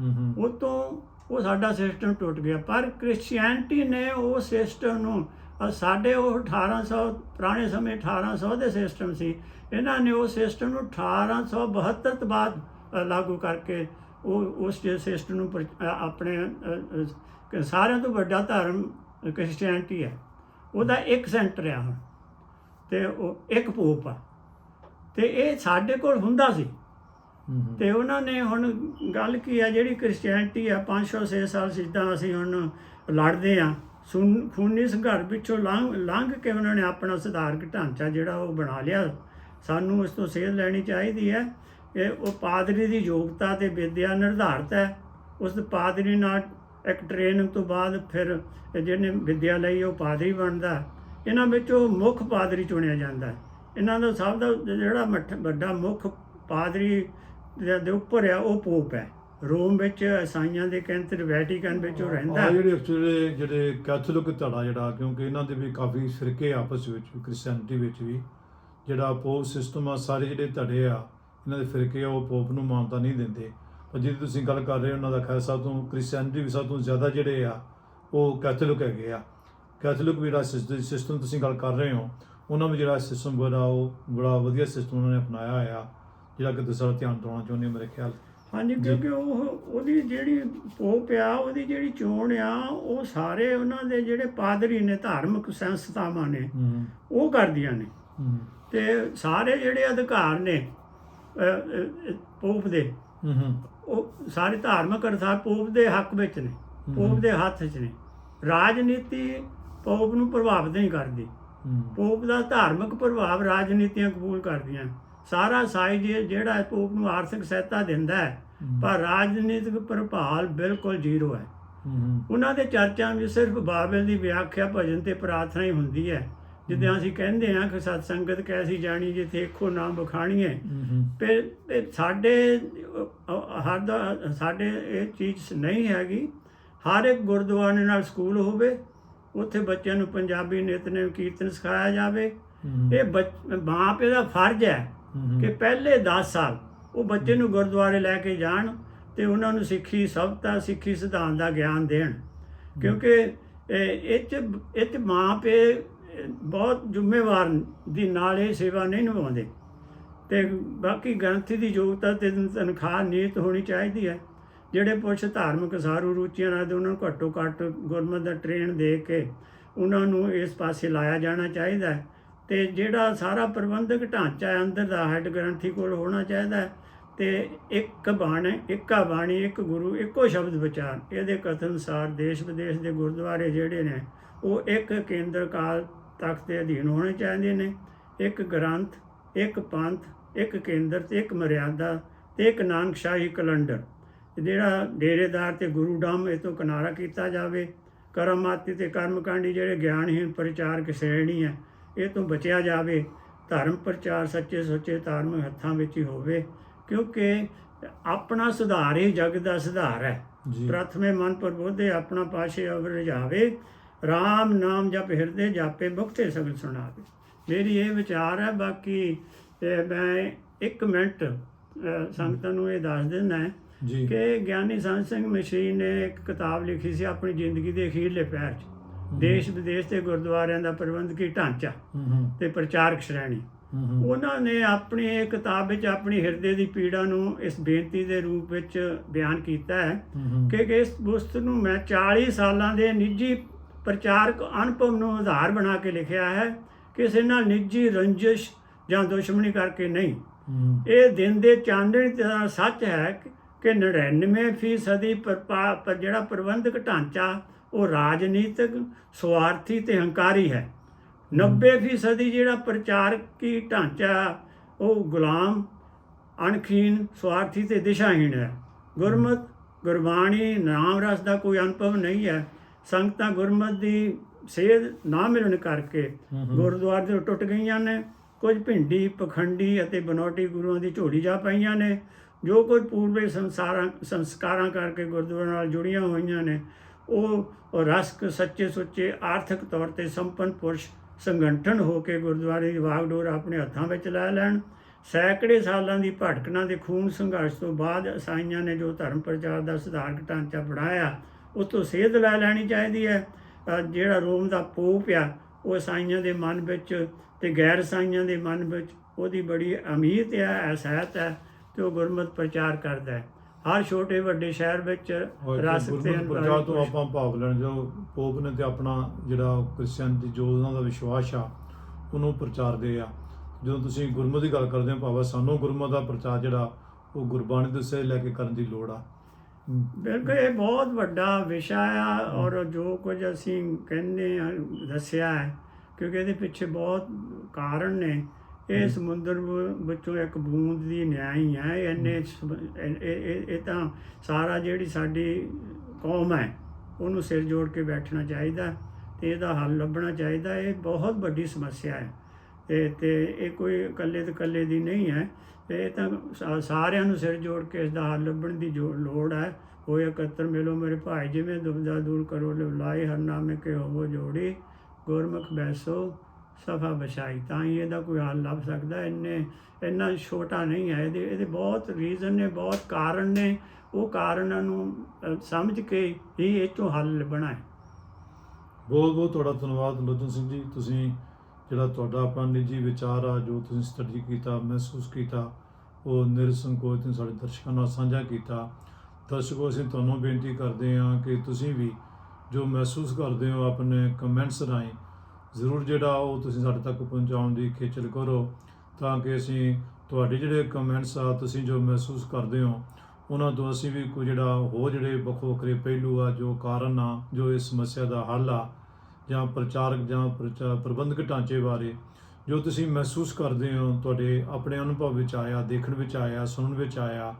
ਹੂੰ ਹੂੰ। ਉਹ ਤੋਂ ਉਹ ਸਾਡਾ ਸਿਸਟਮ ਟੁੱਟ ਗਿਆ। ਪਰ ਕ੍ਰਿਸਚੀਅਨਟੀ ਨੇ ਉਹ ਸਿਸਟਮ ਨੂੰ ਸਾਡੇ ਉਹ 1800 ਪੁਰਾਣੇ ਸਮੇਂ 1800 ਦੇ ਸਿਸਟਮ ਸੀ ਇਹਨਾਂ ਨੇ ਉਹ ਸਿਸਟਮ ਨੂੰ 1872 ਤੋਂ ਬਾਅਦ ਲਾਗੂ ਕਰਕੇ ਉਹ ਉਸ ਸਿਸਟਮ ਨੂੰ ਆਪਣੇ ਸਾਰਿਆਂ ਤੋਂ ਵੱਡਾ ਧਰਮ ਕ੍ਰਿਸਚੀਅਨਟੀ ਹੈ। ਉਹਦਾ ਇੱਕ ਸੈਂਟਰ ਆ ਹੁਣ ਤੇ ਉਹ ਇੱਕ ਪੋਪ ਆ। ਤੇ ਇਹ ਸਾਡੇ ਕੋਲ ਹੁੰਦਾ ਸੀ। ਤੇ ਉਹਨਾਂ ਨੇ ਹੁਣ ਗੱਲ ਕੀ ਆ ਜਿਹੜੀ ਕ੍ਰਿਸਚੀਅਨਟੀ ਆ 500 6 ਸਾਲ ਸਿੱਧਾ ਅਸੀਂ ਹੁਣ ਲੜਦੇ ਆ। ਖੂਨੀ ਸੰਘਰਸ਼ ਵਿੱਚੋਂ ਲੰਘ ਲੰਘ ਕੇ ਉਹਨਾਂ ਨੇ ਆਪਣਾ ਸੁਧਾਰਕ ਢਾਂਚਾ ਜਿਹੜਾ ਉਹ ਬਣਾ ਲਿਆ। ਸਾਨੂੰ ਉਸ ਤੋਂ ਸੇਧ ਲੈਣੀ ਚਾਹੀਦੀ ਹੈ। ਕਿ ਉਹ ਪਾਦਰੀ ਦੀ ਯੋਗਤਾ ਤੇ ਵਿਦਿਆ ਨਿਰਧਾਰਤ ਹੈ। ਉਸ ਪਾਦਰੀ ਨਾਲ ਇੱਕ ਟ੍ਰੇਨਿੰਗ ਤੋਂ ਬਾਅਦ ਫਿਰ ਜਿਹਨੇ ਵਿਦਿਆ ਲਈ ਉਹ ਪਾਦਰੀ ਬਣਦਾ। ਇਹਨਾਂ ਵਿੱਚੋਂ ਮੁੱਖ ਪਾਦਰੀ ਚੁਣਿਆ ਜਾਂਦਾ। ਹੈ ਇਹਨਾਂ ਦਾ ਸਭ ਦਾ ਜਿਹੜਾ ਮੱਠ- ਵੱਡਾ ਮੁੱਖ ਪਾਦਰੀ ਦੇ ਉੱਪਰ ਆ, ਉਹ ਪੋਪ ਹੈ। ਰੋਮ ਵਿੱਚ ਈਸਾਈਆਂ ਦੇ ਕੇਂਦਰ ਵੈਟੀਕਨ ਵਿੱਚ ਉਹ ਰਹਿੰਦਾ। ਆਹ ਜਿਹੜੇ ਜਿਹੜੇ ਕੈਥੋਲਿਕ ਧੜਾ ਜਿਹੜਾ, ਕਿਉਂਕਿ ਇਹਨਾਂ ਦੇ ਵੀ ਕਾਫੀ ਫਿਰਕੇ ਆਪਸ ਵਿੱਚ ਕ੍ਰਿਸਚੀਅਨਿਟੀ ਵਿੱਚ ਵੀ। ਜਿਹੜਾ ਪੋਪ ਸਿਸਟਮ ਆ, ਸਾਰੇ ਜਿਹੜੇ ਧੜੇ ਆ, ਇਹਨਾਂ ਦੇ ਫਿਰਕੇ ਆ, ਉਹ ਪੋਪ ਨੂੰ ਮਾਨਤਾ ਨਹੀਂ ਦਿੰਦੇ। ਪਰ ਜਿਹਦੀ ਤੁਸੀਂ ਗੱਲ ਕਰ ਰਹੇ ਹੋ ਉਹਨਾਂ ਦਾ ਖੈਰ ਸਭ ਤੋਂ ਕ੍ਰਿਸਚੀਅਨਿਟੀ ਵੀ ਸਭ ਤੋਂ ਜ਼ਿਆਦਾ ਜਿਹੜੇ ਆ ਉਹ ਕੈਥੋਲਿਕ ਹੈਗੇ ਆ। ਕੈਥੋਲਿਕ ਵੀ ਜਿਹੜਾ ਸਿਸਟਮ ਤੁਸੀਂ ਗੱਲ ਕਰ ਰਹੇ ਹੋ ਉਹਨਾਂ ਵਿੱਚ ਜਿਹੜਾ ਸਿਸਟਮ ਬੜਾ ਉਹ ਬੜਾ ਵਧੀਆ ਸਿਸਟਮ ਉਹਨਾਂ ਨੇ ਅਪਣਾਇਆ ਹੋਇਆ ਜਿਹੜਾ ਕਿ ਤੁਸੀਂ ਸਾਰਾ ਧਿਆਨ ਦਿਵਾਉਣਾ ਚਾਹੁੰਦੇ ਮੇਰੇ ਖਿਆਲ ਹਾਂਜੀ ਕਿਉਂਕਿ ਉਹ ਉਹਦੀ ਜਿਹੜੀ ਪੋਪ ਆ ਉਹਦੀ ਜਿਹੜੀ ਚੋਣ ਆ ਉਹ ਸਾਰੇ ਉਹਨਾਂ ਦੇ ਜਿਹੜੇ ਪਾਦਰੀ ਨੇ ਧਾਰਮਿਕ ਸੰਸਥਾਵਾਂ ਨੇ ਉਹ ਕਰਦੀਆਂ ਨੇ। ਤੇ ਸਾਰੇ ਜਿਹੜੇ ਅਧਿਕਾਰ ਨੇ ਪੋਪ ਦੇ ਉਹ ਸਾਰੇ ਧਾਰਮਿਕ ਅਰਥਾਤ ਪੋਪ ਦੇ ਹੱਕ ਵਿੱਚ ਨੇ ਪੋਪ ਦੇ ਹੱਥ 'ਚ ਨੇ। ਰਾਜਨੀਤੀ ਪੋਪ ਨੂੰ ਪ੍ਰਭਾਵਿਤ ਨਹੀਂ ਕਰਦੀ। ਪੋਪ ਦਾ ਧਾਰਮਿਕ ਪ੍ਰਭਾਵ ਰਾਜਨੀਤੀਆਂ ਕਬੂਲ ਕਰਦੀਆਂ ਸਾਰਾ ਸਾਈ ਜੇ- ਜਿਹੜਾ ਪੋਪ ਨੂੰ ਆਰਥਿਕ ਸਹਾਇਤਾ ਦਿੰਦਾ ਹੈ ਪਰ ਰਾਜਨੀਤਿਕ ਪ੍ਰਭਾਵ ਬਿਲਕੁਲ ਜ਼ੀਰੋ ਹੂੰ। ਉਹਨਾਂ ਦੇ ਚਰਚਾਂ ਵਿੱਚ ਸਿਰਫ ਬਾਬਲ ਦੀ ਵਿਆਖਿਆ ਭਜਨ ਤੇ ਪ੍ਰਾਰਥਨਾ ਹੀ ਹੁੰਦੀ ਹੈ। ਜਿੱਦਾਂ ਅਸੀਂ ਕਹਿੰਦੇ ਹਾਂ ਕਿ ਸਤ ਸੰਗਤ ਕੈਸੀ ਜਾਣੀ ਜਿੱਥੇ ਇੱਕੋ ਨਾਮ ਬਖਾਣੀਏ ਹੂੰ ਤੇ ਤੇ ਸਾਡੇ ਹਰ ਦਾ ਸਾਡੇ ਇਹ ਚੀਜ਼ ਨਹੀਂ ਹੈਗੀ। ਹਰ ਇੱਕ ਗੁਰਦੁਆਰੇ ਨਾਲ ਸਕੂਲ ਹੋਵੇ ਉੱਥੇ ਬੱਚਿਆਂ ਨੂੰ ਪੰਜਾਬੀ ਨਿਤਨੇਮ ਕੀਰਤਨ ਸਿਖਾਇਆ ਜਾਵੇ। ਇਹ ਬੱਚ- ਮਾਂ ਪਿਓ ਦਾ ਫਰਜ਼ ਹੈ ਕਿ ਪਹਿਲੇ 10 ਸਾਲ ਉਹ ਬੱਚੇ ਨੂੰ ਗੁਰਦੁਆਰੇ ਲੈ ਕੇ ਜਾਣ ਤੇ ਉਹਨਾਂ ਨੂੰ ਸਿੱਖੀ ਸਭਤਾ ਸਿੱਖੀ ਸਿਧਾਂਤ ਦਾ ਗਿਆਨ ਦੇਣ। ਕਿਉਂਕਿ ਇਹ ਇਹ ਚ ਇਹ 'ਚ ਮਾਂ ਪਿਓ ਅਹ, ਬਹੁਤ ਜ਼ਿੰਮੇਵਾਰ ਦੀ ਨਾਲ ਇਹ ਸੇਵਾ ਨਹੀਂ ਨਿਭਾਉਂਦੇ। ਤੇ ਬਾਕੀ ਗ੍ਰੰਥੀ ਦੀ ਯੋਗਤਾ ਤੇ ਤਨਖਾਹ ਨੀਤ ਹੋਣੀ ਚਾਹੀਦੀ ਹੈ। ਜਿਹੜੇ ਪੁਰਸ਼ ਧਾਰਮਿਕ ਸਾਰੂ ਰੁਚੀਆਂ ਨਾਲ ਤੇ ਉਹਨਾਂ ਨੂੰ ਘੱਟੋ ਘੱਟ ਗੁਰਮਤਿ ਦਾ ਟ੍ਰੇਨ ਦੇ ਕੇ ਉਹਨਾਂ ਨੂੰ ਇਸ ਪਾਸੇ ਲਾਇਆ ਜਾਣਾ ਚਾਹੀਦਾ ਹੈ। ਤੇ ਜਿਹੜਾ ਸਾਰਾ ਪ੍ਰਬੰਧਕ ਢਾਂਚਾ ਹੈ, ਅੰਦਰ ਦਾ ਹੈੱਡ ਗ੍ਰੰਥੀ ਕੋਲ ਹੋਣਾ ਚਾਹੀਦਾ ਹੈ। ਤੇ ਇੱਕ ਬਾਣੀ, ਇੱਕਾ ਬਾਣੀ, ਇੱਕ ਗੁਰੂ, ਇੱਕੋ ਸ਼ਬਦ ਵਿਚਾਰ, ਇਹਦੇ ਕਥਨ ਅਨੁਸਾਰ ਦੇਸ਼ ਵਿਦੇਸ਼ ਦੇ ਗੁਰਦੁਆਰੇ ਜਿਹੜੇ ਨੇ, ਉਹ ਇੱਕ ਕੇਂਦਰ ਕਾਲ ਤਖਤ ਦੇ ਅਧੀਨ ਹੋਣੇ ਚਾਹੀਦੇ ਨੇ। ਇੱਕ ਗ੍ਰੰਥ ਇੱਕ ਪੰਥ ਇੱਕ ਕੇਂਦਰ ਤੇ ਇੱਕ ਮਰਿਆਦਾ ਤੇ ਇੱਕ ਨਾਨਕਸ਼ਾਹੀ ਕੈਲੰਡਰ। ਜਿਹੜਾ ਡੇਰੇਦਾਰ ਤੇ ਗੁਰੂ ਡੰਮ ਇਹ ਤੋਂ ਕਿਨਾਰਾ ਕੀਤਾ ਜਾਵੇ ਕਰਮਾਤੀ ਤੇ ਕਰਮਕਾਂਡੀ ਜਿਹੜੇ ਗਿਆਨਹੀਨ ਪ੍ਰਚਾਰਕ ਸ਼੍ਰੇਣੀ ਹੈ ਇਹ ਤੋਂ ਬਚਿਆ ਜਾਵੇ ਧਰਮ ਪ੍ਰਚਾਰ ਸੱਚੇ ਸੁੱਚੇ ਧਾਰਮਿਕ ਹੱਥਾਂ ਵਿੱਚ ਹੀ ਹੋਵੇ ਕਿਉਂਕਿ ਆਪਣਾ ਸੁਧਾਰ ਹੀ ਜਗ ਦਾ ਸੁਧਾਰ ਹੈ। ਪ੍ਰਥਮੇ ਮਨ ਪ੍ਰਬੋਧੇ ਆਪਣਾ ਪਾਸ਼ੇ ਅਵਰ ਰਜਾਵੇ RAM ਨਾਮ ਜਪ ਹਿਰਦੇ ਜਾਪੇ ਮੁਕਤੇ ਸਗਲ ਸੁਣਾਵੇ। ਮੇਰੀ ਇਹ ਵਿਚਾਰ ਹੈ ਬਾਕੀ ਮੈਂ ਇੱਕ ਮਿੰਟ ਸੰਗਤਾਂ ਨੂੰ ਇਹ ਦੱਸ ਦਿੰਦਾ ਕਿ ਗਿਆਨੀ ਸੰਤ ਸਿੰਘ ਮਸ਼ੀ ਨੇ ਇੱਕ ਕਿਤਾਬ ਲਿਖੀ ਸੀ ਆਪਣੀ ਜ਼ਿੰਦਗੀ ਦੇ ਅਖੀਰਲੇ ਪੈਰ 'ਚ। ਦੇਸ਼ ਵਿਦੇਸ਼ ਦੇ ਗੁਰਦੁਆਰਿਆਂ ਦਾ ਪ੍ਰਬੰਧਕੀ ਢਾਂਚਾ ਤੇ ਪ੍ਰਚਾਰਕ ਸ਼੍ਰੇਣੀ। ਉਹਨਾਂ ਨੇ ਆਪਣੀ ਇਹ ਕਿਤਾਬ ਵਿੱਚ ਆਪਣੀ ਹਿਰਦੇ ਦੀ ਪੀੜਾ ਨੂੰ ਇਸ ਬੇਨਤੀ ਦੇ ਰੂਪ ਵਿੱਚ ਬਿਆਨ ਕੀਤਾ ਹੈ ਕਿ ਇਸ ਪੁਸਤਕ ਨੂੰ ਮੈਂ 40 ਸਾਲਾਂ ਦੇ ਨਿੱਜੀ ਪ੍ਰਚਾਰਕ ਅਨੁਭਵ ਨੂੰ ਆਧਾਰ ਬਣਾ ਕੇ ਲਿਖਿਆ ਹੈ ਕਿਸੇ ਨਾਲ ਨਿੱਜੀ ਰੰਜਿਸ਼ ਜਾਂ ਦੁਸ਼ਮਣੀ ਕਰਕੇ ਨਹੀਂ। ਇਹ ਦਿਨ ਦੇ ਚਾਨਣ ਦਾ ਸੱਚ ਹੈ ਕਿ- ਕਿ 99% ਸਦੀ ਪ੍ਰਪਾ- ਪਰ ਜਿਹੜਾ ਪ੍ਰਬੰਧਕ ਢਾਂਚਾ ਉਹ ਰਾਜਨੀਤਿਕ ਸਵਾਰਥੀ ਤੇ ਹੰਕਾਰੀ ਹੈ। 90% ਸਦੀ ਜਿਹੜਾ ਪ੍ਰਚਾਰਕੀ ਢਾਂਚਾ ਉਹ ਗੁਲਾਮ ਅਣਖੀਨ ਸਵਾਰਥੀ ਤੇ ਦਿਸ਼ਾਹੀਣ ਹੈ। ਗੁਰਮਤ ਗੁਰਬਾਣੀ ਨਾਮ ਰਸ ਦਾ ਕੋਈ ਅਨੁਭਵ ਨਹੀਂ ਹੈ। ਸੰਗਤਾਂ ਗੁਰਮਤ ਦੀ ਸੇਧ ਨਾ ਮਿਲਣ ਕਰਕੇ। ਗੁਰਦੁਆਰੇ ਤੋਂ ਟੁੱਟ ਗਈਆਂ ਨੇ। ਕੁਝ ਭਿੰਡੀ ਪਖੰਡੀ ਅਤੇ ਬਨੋਟੀ ਗੁਰੂਆਂ ਦੀ ਝੋਲੀ ਜਾ ਪਈਆਂ ਨੇ। ਜੋ ਕੁਝ ਪੂਰਵੇ ਸੰਸਾਰਾਂ ਸੰਸਕਾਰਾਂ ਕਰਕੇ ਗੁਰਦੁਆਰੇ ਨਾਲ ਜੁੜੀਆਂ ਹੋਈਆਂ ਨੇ ਉਹ ਰਸਕ ਸੱਚੇ ਸੁੱਚੇ ਆਰਥਿਕ ਤੌਰ ਤੇ ਸੰਪੰਨ ਪੁਰਸ਼ ਸੰਗਠਨ ਹੋ ਕੇ ਗੁਰਦੁਆਰੇ ਦੀ ਵਾਗਡੋਰ ਆਪਣੇ ਹੱਥਾਂ ਵਿੱਚ ਲੈ ਲੈਣ। ਸੈਂਕੜੇ ਸਾਲਾਂ ਦੀ ਭਟਕਣਾ ਦੇ ਖੂਨ ਸੰਘਰਸ਼ ਤੋਂ ਬਾਅਦ ਇਸਾਈਆਂ ਨੇ ਜੋ ਧਰਮ ਪ੍ਰਚਾਰ ਦਾ ਸੁਧਾਰਕ ਢਾਂਚਾ ਬਣਾਇਆ ਉਹ ਤੋਂ ਸੇਧ ਲੈ ਲੈਣੀ ਚਾਹੀਦੀ ਹੈ। ਜਿਹੜਾ ਰੋਮ ਦਾ ਪੋਪ ਆ ਉਹ ਇਸਾਈਆਂ ਦੇ ਮਨ ਵਿੱਚ ਤੇ ਗੈਰ ਇਸਾਈਆਂ ਦੇ ਮਨ ਵਿੱਚ ਉਹਦੀ ਬੜੀ ਅਮੀਤ ਹੈ ਅਸਹਿਤ ਹੈ ਤੇ ਉਹ ਗੁਰਮਤ ਪ੍ਰਚਾਰ ਕਰਦਾ ਹੈ। ਹਰ ਛੋਟੇ ਵੱਡੇ ਸ਼ਹਿਰ ਵਿੱਚ ਰਸ ਤੇ ਪ੍ਰਚਾਰ ਤੋਂ ਆਪਾਂ ਭਾਵ ਲੈਣ ਜੋ ਪੋਪ ਨੇ ਤੇ ਆਪਣਾ ਜਿਹੜਾ ਕ੍ਰਿਸਚੀਅਨ ਦੀ ਜੋ ਉਹਨਾਂ ਦਾ ਵਿਸ਼ਵਾਸ ਆ ਉਹਨੂੰ ਪ੍ਰਚਾਰਦੇ ਆ। ਜਦੋਂ ਤੁਸੀਂ ਗੁਰਮਤਿ ਦੀ ਗੱਲ ਕਰਦੇ ਹੋ ਭਾਵੇਂ ਸਾਨੂੰ ਗੁਰਮਤਿ ਦਾ ਪ੍ਰਚਾਰ ਜਿਹੜਾ ਉਹ ਗੁਰਬਾਣੀ ਦੇ ਸੇ ਲੈ ਕੇ ਕਰਨ ਦੀ ਲੋੜ ਆ ਬਿਲਕੁਲ ਇਹ ਬਹੁਤ ਵੱਡਾ ਵਿਸ਼ਾ ਆ ਔਰ ਜੋ ਕੁਝ ਅਸੀਂ ਕਹਿੰਦੇ ਆ ਦੱਸਿਆ ਹੈ ਕਿਉਂਕਿ ਇਹਦੇ ਪਿੱਛੇ ਬਹੁਤ ਕਾਰਨ ਨੇ। ਇਹ ਸਮੁੰਦਰ ਵਿੱਚੋਂ ਇੱਕ ਬੂੰਦ ਦੀ ਨਿਆਈ ਹੈ ਇਹਨੇ ਇਹ ਤਾਂ ਸਾਰਾ ਜਿਹੜੀ ਸਾਡੀ ਕੌਮ ਹੈ ਉਹਨੂੰ ਸਿਰ ਜੋੜ ਕੇ ਬੈਠਣਾ ਚਾਹੀਦਾ ਤੇ ਇਹਦਾ ਹੱਲ ਲੱਭਣਾ ਚਾਹੀਦਾ। ਇਹ ਬਹੁਤ ਵੱਡੀ ਸਮੱਸਿਆ ਹੈ ਤੇ ਤੇ ਇਹ ਕੋਈ ਇਕੱਲੇ ਤੇ ਇਕੱਲੇ ਦੀ ਨਹੀਂ ਹੈ। ਇਹ ਤਾਂ ਸਾਰਿਆਂ ਨੂੰ ਸਿਰ ਜੋੜ ਕੇ ਇਸ ਦਾ ਹੱਲ ਲੱਭਣ ਦੀ ਜੋ, ਲੋੜ ਹੈ। ਹੋਏ ਇਕੱਤਰ ਮਿਲੋ ਮੇਰੇ ਭਾਈ, ਜਿਵੇਂ ਦੁਬਦਾ ਦੂਰ ਕਰੋ ਲਾਏ ਹਰ ਨਾਮੇ ਕੇ ਹੋਵੋ ਜੋੜੀ। ਗੁਰਮੁਖ ਬੈਸੋ, ਸਫਾ ਬਸ਼ਾਈ। ਤਾਂ ਹੀ ਇਹਦਾ ਕੋਈ ਹੱਲ ਲੱਭ ਸਕਦਾ। ਇੰਨੇ, ਇੰਨਾ ਛੋਟਾ ਨਹੀਂ ਹੈ। ਇਹਦੇ ਇਹਦੇ ਬਹੁਤ ਰੀਜ਼ਨ ਨੇ, ਬਹੁਤ ਕਾਰਨ ਨੇ। ਉਹ ਕਾਰਨਾਂ ਨੂੰ ਸਮਝ ਕੇ ਹੀ ਇਹ ਤੋਂ ਹੱਲ ਲੱਭਣਾ ਹੈ। ਬਹੁਤ ਬਹੁਤ ਤੁਹਾਡਾ ਧੰਨਵਾਦ ਲੋਚਨ ਸਿੰਘ ਜੀ। ਤੁਸੀਂ ਜਿਹੜਾ ਤੁਹਾਡਾ ਆਪਣਾ ਨਿੱਜੀ ਵਿਚਾਰ ਆ, ਜੋ ਤੁਸੀਂ ਸਟੱਡੀ ਕੀਤਾ, ਮਹਿਸੂਸ ਕੀਤਾ, ਉਹ ਨਿਰਸੰਕੋਚ ਨੇ ਸਾਡੇ ਦਰਸ਼ਕਾਂ ਨਾਲ ਸਾਂਝਾ ਕੀਤਾ। ਦਰਸ਼ਕੋ, ਅਸੀਂ ਤੁਹਾਨੂੰ ਬੇਨਤੀ ਕਰਦੇ ਹਾਂ ਕਿ ਤੁਸੀਂ ਵੀ ਜੋ ਮਹਿਸੂਸ ਕਰਦੇ ਹੋ ਆਪਣੇ ਕਮੈਂਟਸ ਰਾਹੀਂ, ਜ਼ਰੂਰ ਜਿਹੜਾ ਉਹ ਤੁਸੀਂ ਸਾਡੇ ਤੱਕ ਪਹੁੰਚਾਉਣ ਦੀ ਖੇਚਲ ਕਰੋ ਤਾਂ ਕਿ ਅਸੀਂ ਤੁਹਾਡੇ ਜਿਹੜੇ ਕਮੈਂਟਸ ਆ, ਤੁਸੀਂ ਜੋ ਮਹਿਸੂਸ ਕਰਦੇ ਹੋ, ਉਹਨਾਂ ਤੋਂ ਅਸੀਂ ਵੀ ਕੋਈ ਜਿਹੜਾ ਹੋਰ ਜਿਹੜੇ ਵੱਖੋ ਵੱਖਰੇ ਪਹਿਲੂ ਆ, ਜੋ ਕਾਰਨ ਆ, ਜੋ ਇਸ ਸਮੱਸਿਆ ਦਾ ਹੱਲ ਆ ਜਾਂ ਪ੍ਰਚਾਰਕ ਜਾਂ ਪ੍ਰਚਾ- ਪ੍ਰਬੰਧਕ ਢਾਂਚੇ ਬਾਰੇ ਜੋ ਤੁਸੀਂ ਮਹਿਸੂਸ ਕਰਦੇ ਹੋ, ਤੁਹਾਡੇ ਆਪਣੇ ਅਨੁਭਵ ਵਿੱਚ ਆਇਆ, ਦੇਖਣ ਵਿੱਚ ਆਇਆ, ਸੁਣਨ ਵਿੱਚ ਆਇਆ,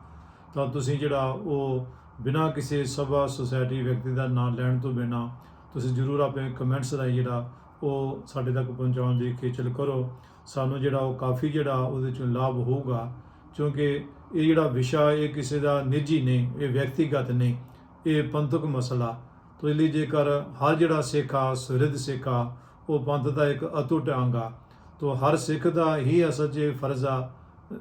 ਤਾਂ ਤੁਸੀਂ ਜਿਹੜਾ ਉਹ ਬਿਨਾਂ ਕਿਸੇ ਸਭਾ ਸੁਸਾਇਟੀ ਵਿਅਕਤੀ ਦਾ ਨਾਮ ਲੈਣ ਤੋਂ ਬਿਨਾਂ ਤੁਸੀਂ ਜ਼ਰੂਰ ਆਪਣੇ ਕਮੈਂਟਸ ਰਾਹੀਂ ਜਿਹੜਾ ਉਹ ਸਾਡੇ ਤੱਕ ਪਹੁੰਚਾਉਣ ਦੀ ਖੇਚਲ ਕਰੋ। ਸਾਨੂੰ ਜਿਹੜਾ ਉਹ ਕਾਫੀ ਜਿਹੜਾ ਉਹਦੇ ਚੋਂ ਲਾਭ ਹੋਊਗਾ, ਕਿਉਂਕਿ ਇਹ ਜਿਹੜਾ ਵਿਸ਼ਾ, ਇਹ ਕਿਸੇ ਦਾ ਨਿੱਜੀ ਨਹੀਂ, ਇਹ ਵਿਅਕਤੀਗਤ ਨਹੀਂ, ਇਹ ਪੰਥਕ ਮਸਲਾ। ਤੋ ਇਸ ਲਈ ਜੇਕਰ ਹਰ ਜਿਹੜਾ ਸਿੱਖ ਆ, ਸੁਰਿਧ ਸਿੱਖ ਆ, ਉਹ ਪੰਥ ਦਾ ਇੱਕ ਅਟੁੱਟ ਅੰਗ ਆ, ਤੋ ਹਰ ਸਿੱਖ ਦਾ ਹੀ ਅਸਲ 'ਚ ਫਰਜ਼ ਆ,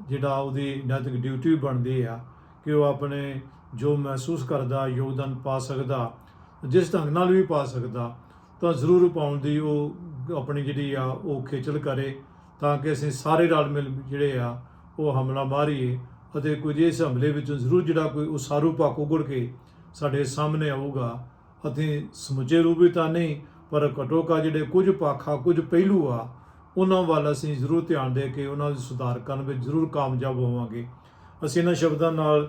ਜਿਹੜਾ ਉਹਦੀ ਨੈਤਿਕ ਡਿਊਟੀ ਬਣਦੀ ਆ, ਕਿ ਉਹ ਆਪਣੇ ਜੋ ਮਹਿਸੂਸ ਕਰਦਾ, ਯੋਗਦਾਨ ਪਾ ਸਕਦਾ, ਜਿਸ ਢੰਗ ਨਾਲ ਵੀ ਪਾ ਸਕਦਾ, ਤਾਂ ਜ਼ਰੂਰ ਪਾਉਣ ਦੀ ਉਹ ਆਪਣੀ ਜਿਹੜੀ ਆ, ਉਹ ਖੇਚਲ ਕਰੇ, ਤਾਂ ਕਿ ਅਸੀਂ ਸਾਰੇ ਰਲ ਮਿਲ ਜਿਹੜੇ ਆ, ਉਹ ਹਮਲਾ ਮਾਰੀਏ, ਅਤੇ ਕੁਝ ਇਸ ਹਮਲੇ ਵਿੱਚੋਂ ਜ਼ਰੂਰ ਜਿਹੜਾ ਕੋਈ ਉਸਾਰੂ ਪੱਖ ਉਗੜ ਕੇ ਸਾਡੇ ਸਾਹਮਣੇ ਆਊਗਾ ਅਤੇ ਸਮੁੱਚੇ ਰੂਪ ਵਿੱਚ ਤਾਂ ਨਹੀਂ, ਪਰ ਘਟੋਕਾ ਜਿਹੜੇ ਕੁਝ ਪਾਖਾ, ਕੁਝ ਪਹਿਲੂ ਆ, ਉਹਨਾਂ ਵੱਲ ਅਸੀਂ ਜ਼ਰੂਰ ਧਿਆਨ ਦੇ ਕੇ ਉਹਨਾਂ ਦੇ ਸੁਧਾਰ ਕਰਨ ਵਿੱਚ ਜ਼ਰੂਰ ਕਾਮਯਾਬ ਹੋਵਾਂਗੇ। ਅਸੀਂ ਇਹਨਾਂ ਸ਼ਬਦਾਂ ਨਾਲ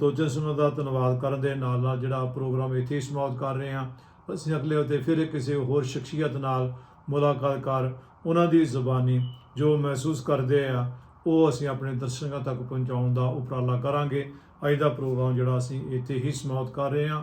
ਤੋਜਨ ਸੁਣਨ ਦਾ ਧੰਨਵਾਦ ਕਰਨ ਦੇ ਨਾਲ ਨਾਲ ਜਿਹੜਾ ਪ੍ਰੋਗਰਾਮ ਇੱਥੇ ਹੀ ਸਮਾਪਤ ਕਰ ਰਹੇ ਹਾਂ। ਅਸੀਂ ਅਗਲੇ ਹਫ਼ਤੇ ਫਿਰ ਕਿਸੇ ਹੋਰ ਸ਼ਖਸੀਅਤ ਨਾਲ ਮੁਲਾਕਾਤ ਕਰ ਉਹਨਾਂ ਦੀ ਜ਼ੁਬਾਨੀ ਜੋ ਮਹਿਸੂਸ ਕਰਦੇ ਆ, ਉਹ ਅਸੀਂ ਆਪਣੇ ਦਰਸ਼ਕਾਂ ਤੱਕ ਪਹੁੰਚਾਉਣ ਦਾ ਉਪਰਾਲਾ ਕਰਾਂਗੇ। ਅੱਜ ਦਾ ਪ੍ਰੋਗਰਾਮ ਜਿਹੜਾ ਅਸੀਂ ਇੱਥੇ ਹੀ ਸਮਾਪਤ ਕਰ ਰਹੇ ਹਾਂ।